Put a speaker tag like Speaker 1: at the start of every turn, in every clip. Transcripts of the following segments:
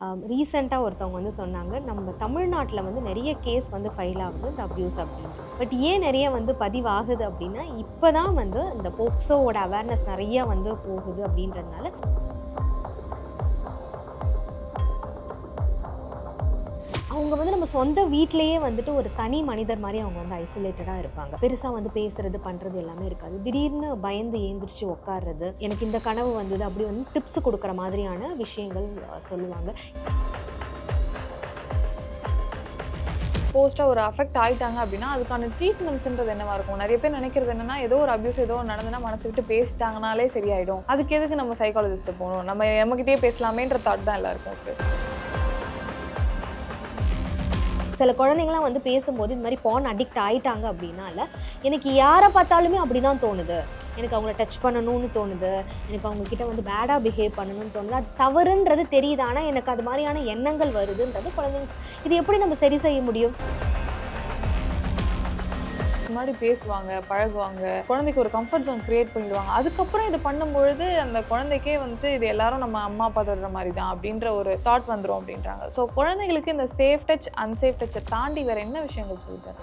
Speaker 1: ரீசெண்டாக ஒருத்தவங்க வந்து சொன்னாங்க நம்ம தமிழ்நாட்டில் வந்து நிறைய கேஸ் வந்து ஃபைல் ஆகுது இந்த அப்யூஸ் அப்படின்னு. பட் ஏன் நிறைய வந்து பதிவாகுது அப்படின்னா இப்போ தான் வந்து இந்த போக்சோவோட அவேர்னஸ் நிறைய வந்து போகுது அப்படின்றதுனால அவங்க வந்து நம்ம சொந்த வீட்டிலேயே வந்துட்டு ஒரு தனி மனிதர் மாதிரி அவங்க வந்து ஐசோலேட்டடாக இருப்பாங்க. பெருசாக வந்து பேசுறது பண்ணுறது எல்லாமே இருக்காது. திடீர்னு பயந்து ஏந்திரிச்சு உட்கார்றது எனக்கு இந்த கனவு வந்தது அப்படி வந்து டிப்ஸ் கொடுக்குற மாதிரியான விஷயங்கள் சொல்லுவாங்க.
Speaker 2: போஸ்ட்டாக ஒரு அஃபெக்ட் ஆகிட்டாங்க அப்படின்னா அதுக்கான ட்ரீட்மெண்ட்ஸ்ன்றது என்னவா இருக்கும்? நிறைய பேர் நினைக்கிறது என்னன்னா ஏதோ ஒரு அபியூஸ் ஏதோ நடந்ததுன்னா மனசு விட்டு பேசிட்டாங்கனாலே சரியாயிடும். அதுக்கு எதுக்கு நம்ம சைக்காலஜிஸ்ட்டை போகணும்? நம்ம நம்மகிட்டயே பேசலாமேன்ற தாட் தான் எல்லாருக்கும் இருக்குது
Speaker 1: சில குழந்தைங்களாம் வந்து பேசும்போது இந்த மாதிரி பான் அடிக்ட் ஆகிட்டாங்க அப்படின்னால எனக்கு யாரை பார்த்தாலுமே அப்படி தான் தோணுது. எனக்கு அவங்கள டச் பண்ணணும்னு தோணுது. எனக்கு அவங்கக்கிட்ட வந்து பேடாக பிஹேவ் பண்ணணும்னு தோணுது. அது தவறுன்றது தெரியுது. ஆனால் எனக்கு அது மாதிரியான எண்ணங்கள் வருதுன்றது குழந்தைங்க இது எப்படி நம்ம சரி செய்ய முடியும்?
Speaker 2: மாதிரி பேசுவாங்க பழகுவாங்க. குழந்தைக்கு ஒரு கம்ஃபர்ட் ஜோன் கிரியேட் பண்ணிடுவாங்க. அதுக்கப்புறம் இது பண்ணும்பொழுது அந்த குழந்தைக்கே வந்துட்டு இது எல்லாரும் நம்ம அம்மா அப்பா தொடுற மாதிரி தான் அப்படின்ற ஒரு தாட் வந்துடும் அப்படின்றாங்க. ஸோ குழந்தைகளுக்கு இந்த சேஃப் டச் அன்சேஃப் டச்சை தாண்டி வேற என்ன விஷயங்கள் சொல்லுது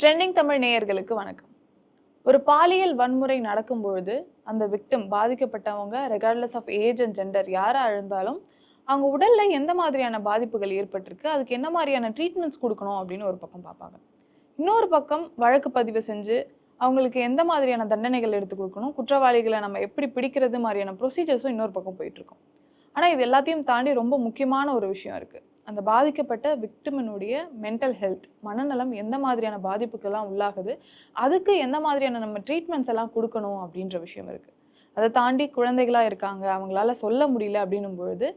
Speaker 2: ட்ரெண்டிங் தமிழ் நேயர்களுக்கு வணக்கம். ஒரு பாலியல் வன்முறை நடக்கும் பொழுது அந்த விக்டிம் பாதிக்கப்பட்டவங்க regardless of age and gender யாராக இருந்தாலும் அவங்க உடல்ல எந்த மாதிரியான பாதிப்புகள் ஏற்பட்டிருக்கு அதுக்கு என்ன மாதிரியான ட்ரீட்மெண்ட்ஸ் கொடுக்கணும் அப்படின்னு ஒரு பக்கம் பார்ப்பாங்க. இன்னொரு பக்கம் வழக்கு பதிவு செஞ்சு அவங்களுக்கு எந்த மாதிரியான தண்டனைகள் எடுத்து கொடுக்கணும் குற்றவாளிகளை நம்ம எப்படி பிடிக்கிறது மாதிரியான ப்ரொசீஜர்ஸும் இன்னொரு பக்கம் போயிட்டுருக்கோம் ஆனால் இது எல்லாத்தையும் தாண்டி ரொம்ப முக்கியமான ஒரு விஷயம் இருக்குது அந்த பாதிக்கப்பட்ட விக்டிமினுடைய மென்டல் ஹெல்த் மனநலம் எந்த மாதிரியான பாதிப்புக்கெல்லாம் உள்ளாகுது? அதுக்கு எந்த மாதிரியான நம்ம ட்ரீட்மெண்ட்ஸ் எல்லாம் கொடுக்கணும் அப்படின்ற விஷயம் இருக்குது அதை தாண்டி குழந்தைகளாக இருக்காங்க அவங்களால சொல்ல முடியல அப்படின்னும் பொழுது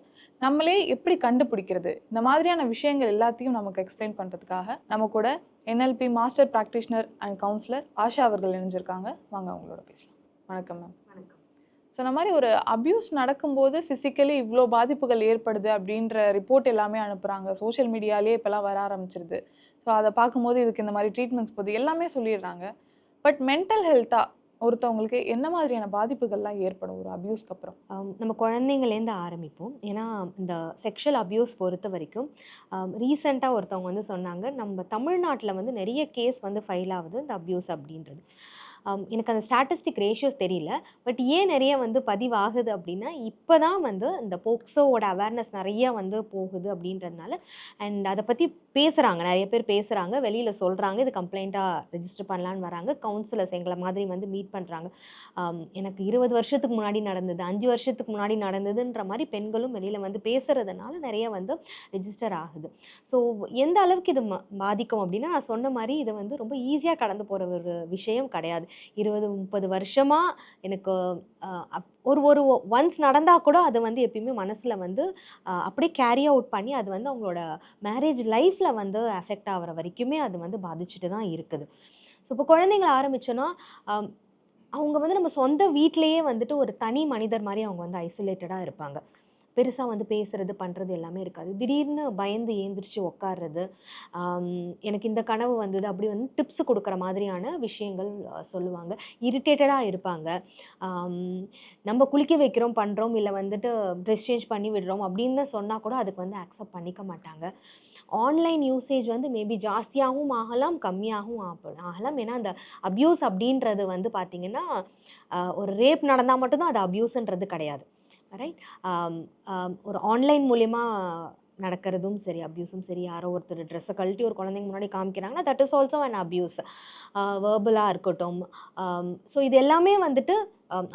Speaker 2: நம்மளே எப்படி கண்டுபிடிக்கிறது? இந்த மாதிரியான விஷயங்கள் எல்லாத்தையும் நமக்கு எக்ஸ்பிளைன் பண்ணுறதுக்காக நம்ம கூட NLP master practitioner and counsellor Asha அவர்கள் இணைஞ்சிருக்காங்க. வாங்க அவங்களோட பேசலாம். வணக்கம் மேம்
Speaker 1: வணக்கம்.
Speaker 2: ஸோ இந்த மாதிரி ஒரு அப்யூஸ் நடக்கும்போது ஃபிசிக்கலி இவ்வளோ பாதிப்புகள் ஏற்படுது அப்படின்ற ரிப்போர்ட் எல்லாமே அனுப்புகிறாங்க சோஷியல் மீடியாலே இப்போல்லாம் வர ஆரம்பிச்சிருது. ஸோ அதை பார்க்கும்போது இதுக்கு இந்த மாதிரி ட்ரீட்மெண்ட்ஸ் போது எல்லாமே சொல்லிடுறாங்க. பட் மென்டல் ஹெல்த்தாக ஒருத்தவங்களுக்கு என்ன மாதிரியான பாதிப்புகள்லாம் ஏற்படும் ஒரு அப்யூஸ்க்கு அப்புறம்?
Speaker 1: நம்ம குழந்தைங்களேந்து ஆரம்பிப்போம். ஏன்னா இந்த செக்ஷுவல் அப்யூஸ் பொறுத்த வரைக்கும் ரீசெண்டாக ஒருத்தவங்க வந்து சொன்னாங்க நம்ம தமிழ்நாட்டில் வந்து நிறைய கேஸ் வந்து ஃபைல் ஆகுது இந்த அப்யூஸ் அப்படின்றது. எனக்கு அந்த ஸ்டாட்டிஸ்டிக் ரேஷியோஸ் தெரியல. பட் ஏன் நிறைய வந்து பதிவாகுது அப்படின்னா இப்போ தான் வந்து இந்த போக்சோவோட அவேர்னஸ் நிறைய வந்து போகுது அப்படின்றதுனால. அண்ட் அதை பற்றி பேசுகிறாங்க நிறைய பேர் பேசுகிறாங்க வெளியில் சொல்கிறாங்க இது கம்ப்ளைண்ட்டாக ரெஜிஸ்டர் பண்ணலான்னு வராங்க. கவுன்சிலர்ஸ் எங்களை மாதிரி வந்து மீட் பண்ணுறாங்க எனக்கு இருபது வருஷத்துக்கு முன்னாடி நடந்தது அஞ்சு வருஷத்துக்கு முன்னாடி நடந்ததுன்ற மாதிரி பெண்களும் வெளியில் வந்து பேசுகிறதுனால நிறைய வந்து ரெஜிஸ்டர் ஆகுது. ஸோ எந்த அளவுக்கு இது பாதிக்கும் அப்படின்னா நான் சொன்ன மாதிரி இது வந்து ரொம்ப ஈஸியாக கடந்து போகிற ஒரு விஷயம் கிடையாது. இருபது முப்பது வருஷமாக எனக்கு அப்- ஒரு ஒரு ஒன்ஸ் நடந்தால் கூட அது வந்து எப்பயுமே மனசில் வந்து அப்படியே கேரி அவுட் பண்ணி அது வந்து அவங்களோட மேரேஜ் லைஃப்பில் வந்து அஃபெக்ட் ஆகிற வரைக்குமே அது வந்து பாதிச்சுட்டு தான் இருக்குது. ஸோ இப்போ குழந்தைங்கள ஆரம்பிச்சோன்னா அவங்க வந்து நம்ம சொந்த வீட்டிலேயே வந்துட்டு ஒரு தனி மனிதர் மாதிரி அவங்க வந்து ஐசோலேட்டடாக இருப்பாங்க. பெருசாக வந்து பேசுகிறது பண்ணுறது எல்லாமே இருக்காது. திடீர்னு பயந்து ஏந்திரிச்சு உட்கார்றது எனக்கு இந்த கனவு வந்தது அப்படி வந்து டிப்ஸ் கொடுக்குற மாதிரியான விஷயங்கள் சொல்லுவாங்க. இரிட்டேட்டடாக இருப்பாங்க. நம்ம குளிக்க வைக்கிறோம் பண்ணுறோம் இல்லை வந்துட்டு ட்ரெஸ் சேஞ்ச் பண்ணி விடுறோம் அப்படின்னு சொன்னால் கூட அதுக்கு வந்து அக்செப்ட் பண்ணிக்க மாட்டாங்க. ஆன்லைன் யூசேஜ் வந்து மேபி ஜாஸ்தியாகவும் ஆகலாம் கம்மியாகவும் ஆகலாம். ஏன்னா அந்த அப்யூஸ் அப்படின்றது வந்து பார்த்திங்கன்னா ஒரு ரேப் நடந்தால் மட்டும்தான் அது அப்யூஸ்ன்றது கிடையாது. ரைட் um, um, ஒரு ஆன்லைன் மூலயமா நடக்கிறதும் சரி அப்யூஸும் சரி யாரோ ஒருத்தர் ட்ரெஸ்ஸை கழட்டி ஒரு குழந்தைங்க முன்னாடி காமிக்கிறாங்கன்னா that is also and abuse வேர்பலாக இருக்கட்டும். ஸோ இது எல்லாமே வந்துட்டு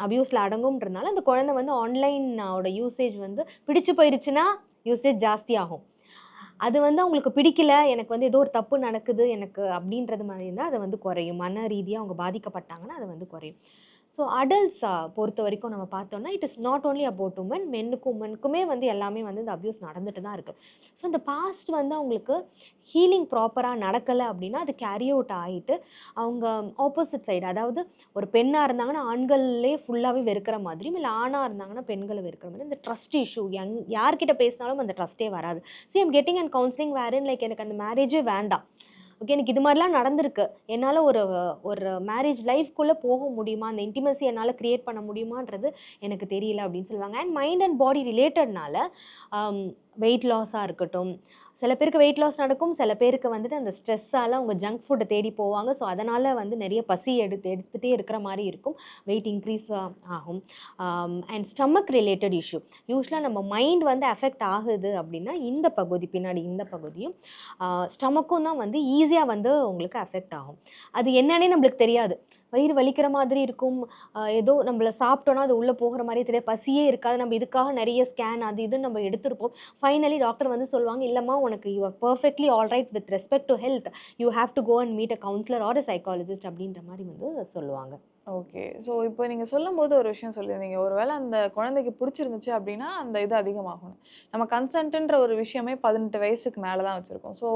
Speaker 1: அப்யூஸில் அடங்கும்ன்றதுனால அந்த குழந்தை வந்து ஆன்லைனோட யூசேஜ் வந்து பிடிச்சு போயிடுச்சுன்னா யூசேஜ் ஜாஸ்தி ஆகும் அது வந்து அவங்களுக்கு பிடிக்கல எனக்கு வந்து ஏதோ ஒரு தப்பு நடக்குது எனக்கு அப்படின்றது மாதிரி இருந்தால் அது வந்து குறையும். மன ரீதியாக அவங்க பாதிக்கப்பட்டாங்கன்னா அது வந்து குறையும். ஸோ அடல்ட்ஸ் பொறுத்த வரைக்கும் நம்ம பார்த்தோம்னா it is not only about women மென்னுக்கும் உமனுக்குமே வந்து எல்லாமே வந்து இந்த அப்யூஸ் நடந்துட்டு தான் இருக்குது ஸோ இந்த பாஸ்ட் வந்து அவங்களுக்கு ஹீலிங் ப்ராப்பராக நடக்கலை அப்படின்னா அது கேரி அவுட் ஆகிட்டு அவங்க ஆப்போசிட் சைடு அதாவது ஒரு பெண்ணாக இருந்தாங்கன்னா ஆண்கள்லேயே ஃபுல்லாகவே வெறுக்கிற மாதிரியும் இல்லை ஆணாக இருந்தாங்கன்னா பெண்களை வெறுக்கிற மாதிரி இந்த ட்ரஸ்ட் இஷ்யூ யங் யார்கிட்ட பேசினாலும் அந்த ட்ரஸ்ட்டே வராது. சி எம் கெட்டிங் அண்ட் கவுன்சிலிங் வேறுன்னு லைக் எனக்கு அந்த மேரேஜே வேண்டாம். ஓகே எனக்கு இது மாதிரிலாம் நடந்திருக்கு. என்னால் ஒரு ஒரு மேரேஜ் லைஃப்குள்ளே போக முடியுமா? அந்த இன்டிமசி என்னால் க்ரியேட் பண்ண முடியுமான்றது எனக்கு தெரியல அப்படின்னு சொல்லுவாங்க. அண்ட் மைண்ட் அண்ட் பாடி ரிலேட்டட்னால வெயிட் லாஸாக இருக்கட்டும் சில பேருக்கு வெயிட் லாஸ் நடக்கும் சில பேருக்கு வந்துட்டு அந்த ஸ்ட்ரெஸ்ஸால் அவங்க ஜங்க் ஃபுட்டை தேடி போவாங்க. ஸோ அதனால் வந்து நிறைய பசி எடுத்து எடுத்துகிட்டே இருக்கிற மாதிரி இருக்கும். வெயிட் இன்க்ரீஸ் ஆகும். அண்ட் ஸ்டமக் ரிலேட்டட் இஷ்யூ யூஸ்வலாக நம்ம மைண்ட் வந்து அஃபெக்ட் ஆகுது அப்படின்னா இந்த பகுதி பின்னாடி இந்த பகுதியும் ஸ்டமக்கும் தான் வந்து ஈஸியாக வந்து உங்களுக்கு அஃபெக்ட் ஆகும். அது என்னன்னே நம்மளுக்கு தெரியாது. வயிறு வலிக்கிற மாதிரி இருக்கும். ஏதோ நம்மளை சாப்பிட்டோன்னா அது உள்ளே போகிற மாதிரி தெரியாது. பசியே இருக்காது. நம்ம இதுக்காக நிறைய ஸ்கேன் அது இதுன்னு நம்ம எடுத்திருப்போம். ஃபைனலி டாக்டர் வந்து சொல்லுவாங்க இல்லைம்மா உனக்கு you are perfectly all right with respect to health you have to go and meet a counsellor or a psychologist அப்படின்ற மாதிரி வந்து சொல்லுவாங்க.
Speaker 2: ஓகே ஸோ இப்போ நீங்கள் சொல்லும்போது ஒரு விஷயம் சொல்லியிருந்தீங்க. ஒருவேளை அந்த குழந்தைக்கு பிடிச்சிருந்துச்சு அப்படின்னா அந்த இது அதிகமாகணும் நம்ம கன்சன்ட்டுன்ற ஒரு விஷயமே பதினெட்டு வயசுக்கு மேலே தான் வச்சுருக்கோம். ஸோ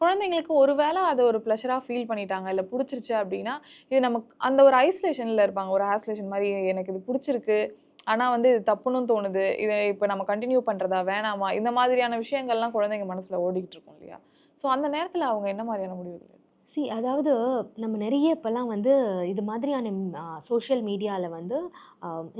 Speaker 2: குழந்தைங்களுக்கு ஒரு வேளை அதை ஒரு ப்ளஷராக ஃபீல் பண்ணிட்டாங்க இல்லை பிடிச்சிருச்சு அப்படின்னா இது நமக்கு அந்த ஒரு ஐசோலேஷனில் இருப்பாங்க. ஒரு ஐசோலேஷன் மாதிரி எனக்கு இது பிடிச்சிருக்கு ஆனால் வந்து இது தப்புன்னு தோணுது. இதை இப்போ நம்ம கண்டினியூ பண்ணுறதா வேணாமா? இந்த மாதிரியான விஷயங்கள்லாம் குழந்தைங்க மனசில் ஓடிக்கிட்டு இருக்கும் இல்லையா? ஸோ அந்த நேரத்தில் அவங்க என்ன மாதிரியான முடிவுகள்
Speaker 1: சி அதாவது நம்ம நிறைய இப்போல்லாம் வந்து இது மாதிரியான சோஷியல் மீடியாவில் வந்து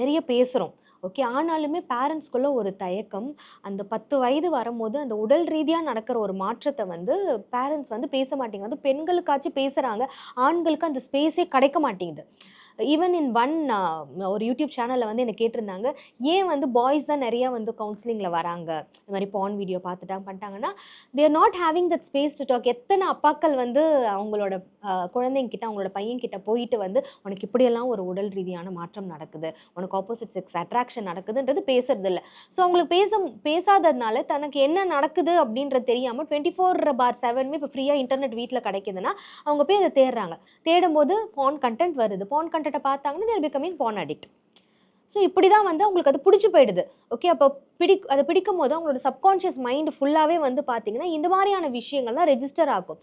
Speaker 1: நிறைய பேசுகிறோம் ஓகே ஆனாலுமே பேரண்ட்ஸ்குள்ள ஒரு தயக்கம் அந்த பத்து வயது வரும்போது அந்த உடல் ரீதியாக நடக்கிற ஒரு மாற்றத்தை வந்து பேரண்ட்ஸ் வந்து பேச மாட்டேங்குது. பெண்களுக்காச்சும் பேசுகிறாங்க ஆண்களுக்கு அந்த ஸ்பேஸே கிடைக்க மாட்டேங்குது. ஈவன் இன் ஒன் ஒரு யூடியூப் சேனலில் வந்து என்னை கேட்டிருந்தாங்க ஏன் வந்து பாய்ஸ் தான் நிறையா வந்து கவுன்சிலிங்கில் வராங்க? இந்த மாதிரி பான் வீடியோ பார்த்துட்டாங்க பண்ணிட்டாங்கன்னா they're not having that space to talk எத்தனை அப்பாக்கள் வந்து அவங்களோட குழந்தைங்க குழந்தைங்கிட்ட அவங்களோட பையன்கிட்ட போயிட்டு வந்து உனக்கு இப்படியெல்லாம் ஒரு உடல் ரீதியான மாற்றம் நடக்குது. உனக்கு ஆப்போசிட் செக்ஸ் அட்ராக்ஷன் நடக்குதுன்றது பேசுறது இல்லை. ஸோ அவங்களுக்கு பேச பேசாததுனால தனக்கு என்ன நடக்குது அப்படின்றது தெரியாமல் டுவெண்ட்டி ஃபோர் பார் செவனுமே இப்போ ஃப்ரீயாக இன்டர்நெட் வீட்டில் கிடைக்குதுன்னா அவங்க போய் அதை தேடுறாங்க. தேடும்போது பான் கண்டென்ட் வருது. பான் கண்டென்ட்டை பார்த்தாங்கன்னா they're becoming porn addict so இப்படி தான் வந்து அவங்களுக்கு அது பிடிச்சி போயிடுது. ஓகே அப்போ பிடி அதை பிடிக்கும் போது அவங்களோட சப்கான்ஷியஸ் மைண்ட் ஃபுல்லாகவே வந்து பார்த்தீங்கன்னா இந்த மாதிரியான விஷயங்கள்லாம் ரெஜிஸ்டர் ஆகும்.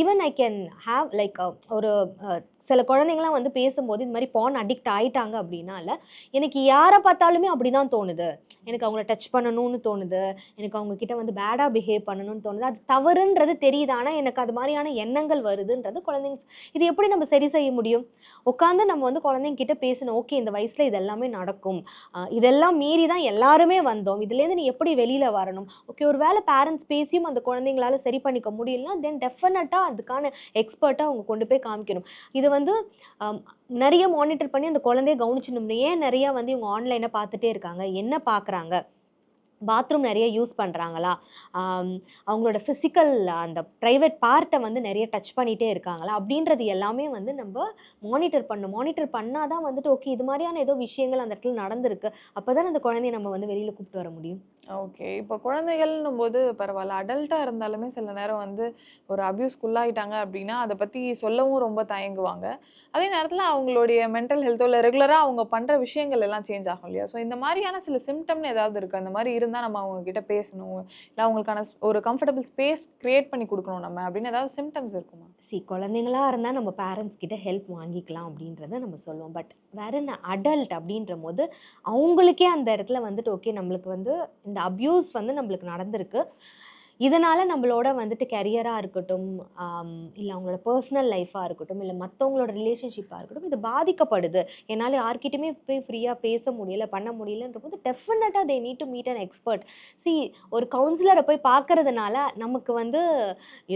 Speaker 1: Even I can have like ஒரு uh, சில குழந்தைங்களாம் வந்து பேசும்போது இந்த மாதிரி பான் அடிக்ட் ஆயிட்டாங்க அப்படின்னால எனக்கு யாரை பார்த்தாலுமே அப்படி தான் தோணுது. எனக்கு அவங்கள டச் பண்ணணும்னு தோணுது. எனக்கு அவங்கக்கிட்ட வந்து பேடாக பிஹேவ் பண்ணணும்னு தோணுது. அது தவறுன்றது தெரியுது. ஆனால் எனக்கு அது மாதிரியான எண்ணங்கள் வருதுன்றது குழந்தைங்க இது எப்படி நம்ம சரி செய்ய முடியும்? உட்காந்து நம்ம வந்து குழந்தைங்க கிட்ட பேசணும். ஓகே இந்த வயசில் இது எல்லாமே நடக்கும். இதெல்லாம் மீறி தான் எல்லாருமே வந்தோம். இதுலேருந்து நீ எப்படி வெளியில் வரணும்? ஓகே ஒரு வேளை பேரண்ட்ஸ் பேசியும் அந்த குழந்தைங்களால சரி பண்ணிக்க முடியலனா தென் டெஃபினட்டாக அதுக்கான எக்ஸ்பர்ட்டாக அவங்க கொண்டு போய் காமிக்கணும். இது வந்து நிறைய மானிட்டர் பண்ணி அந்த குழந்தைய கவனிச்சிடணும் ஏன் நிறைய வந்து இவங்க ஆன்லைனை பார்த்துட்டே இருக்காங்க? என்ன பார்க்குறாங்க? பாத்ரூம் நிறைய யூஸ் பண்ணுறாங்களா அவங்களோட ஃபிசிக்கல் அந்த ப்ரைவேட் பார்ட்டை வந்து நிறைய டச் பண்ணிகிட்டே இருக்காங்களா? அப்படின்றது எல்லாமே வந்து நம்ம மானிட்டர் பண்ணணும் மானிட்டர் பண்ணால் தான் வந்துட்டு ஓகே இது மாதிரியான ஏதோ விஷயங்கள் அந்த இடத்துல நடந்திருக்கு. அப்போ தான் அந்த குழந்தைய நம்ம வந்து வெளியில் கூப்பிட்டு வர முடியும்.
Speaker 2: ஓகே. இப்போ குழந்தைகள்னும் போது பரவாயில்ல அடல்ட்டாக இருந்தாலுமே சில நேரம் வந்து ஒரு அப்யூஸ்க்குள்ளாயிட்டாங்க அப்படின்னா அதை பற்றி சொல்லவும் ரொம்ப தயங்குவாங்க. அதே நேரத்தில் அவங்களுடைய மென்டல் ஹெல்த்தோ இல்லை ரெகுலராக அவங்க பண்ணுற விஷயங்கள் எல்லாம் சேஞ்ச் ஆகும் இல்லையா? ஸோ இந்த மாதிரியான சில சிம்டம்னு ஏதாவது இருக்குது அந்த மாதிரி இருந்தால் நம்ம அவங்ககிட்ட பேசணும். இல்லை அவங்களுக்கான ஒரு கம்ஃபர்டபுள் ஸ்பேஸ் க்ரியேட் பண்ணி கொடுக்கணும் நம்ம அப்படின்னு ஏதாவது சிம்டம்ஸ் இருக்குமா?
Speaker 1: சி குழந்தைங்களா இருந்தால் நம்ம பேரண்ட்ஸ் கிட்ட ஹெல்ப் வாங்கிக்கலாம் அப்படின்றத நம்ம சொல்லுவோம். பட் வேற என்ன? அடல்ட் அப்படின்ற போது அவங்களுக்கே அந்த இடத்துல வந்துட்டு ஓகே நம்மளுக்கு வந்து இந்த அப்யூஸ் வந்து நம்மளுக்கு நடந்திருக்கு. இதனால் நம்மளோட வந்துட்டு கெரியராக இருக்கட்டும் இல்லை அவங்களோட பர்சனல் லைஃபாக இருக்கட்டும் இல்லை மற்றவங்களோட ரிலேஷன்ஷிப்பாக இருக்கட்டும் இது பாதிக்கப்படுது. என்னால் யார்கிட்டயுமே போய் ஃப்ரீயாக பேச முடியல பண்ண முடியலன்ற போது டெஃபினட்டாக they need to meet an expert C ஒரு கவுன்சிலரை போய் பார்க்கறதுனால நமக்கு வந்து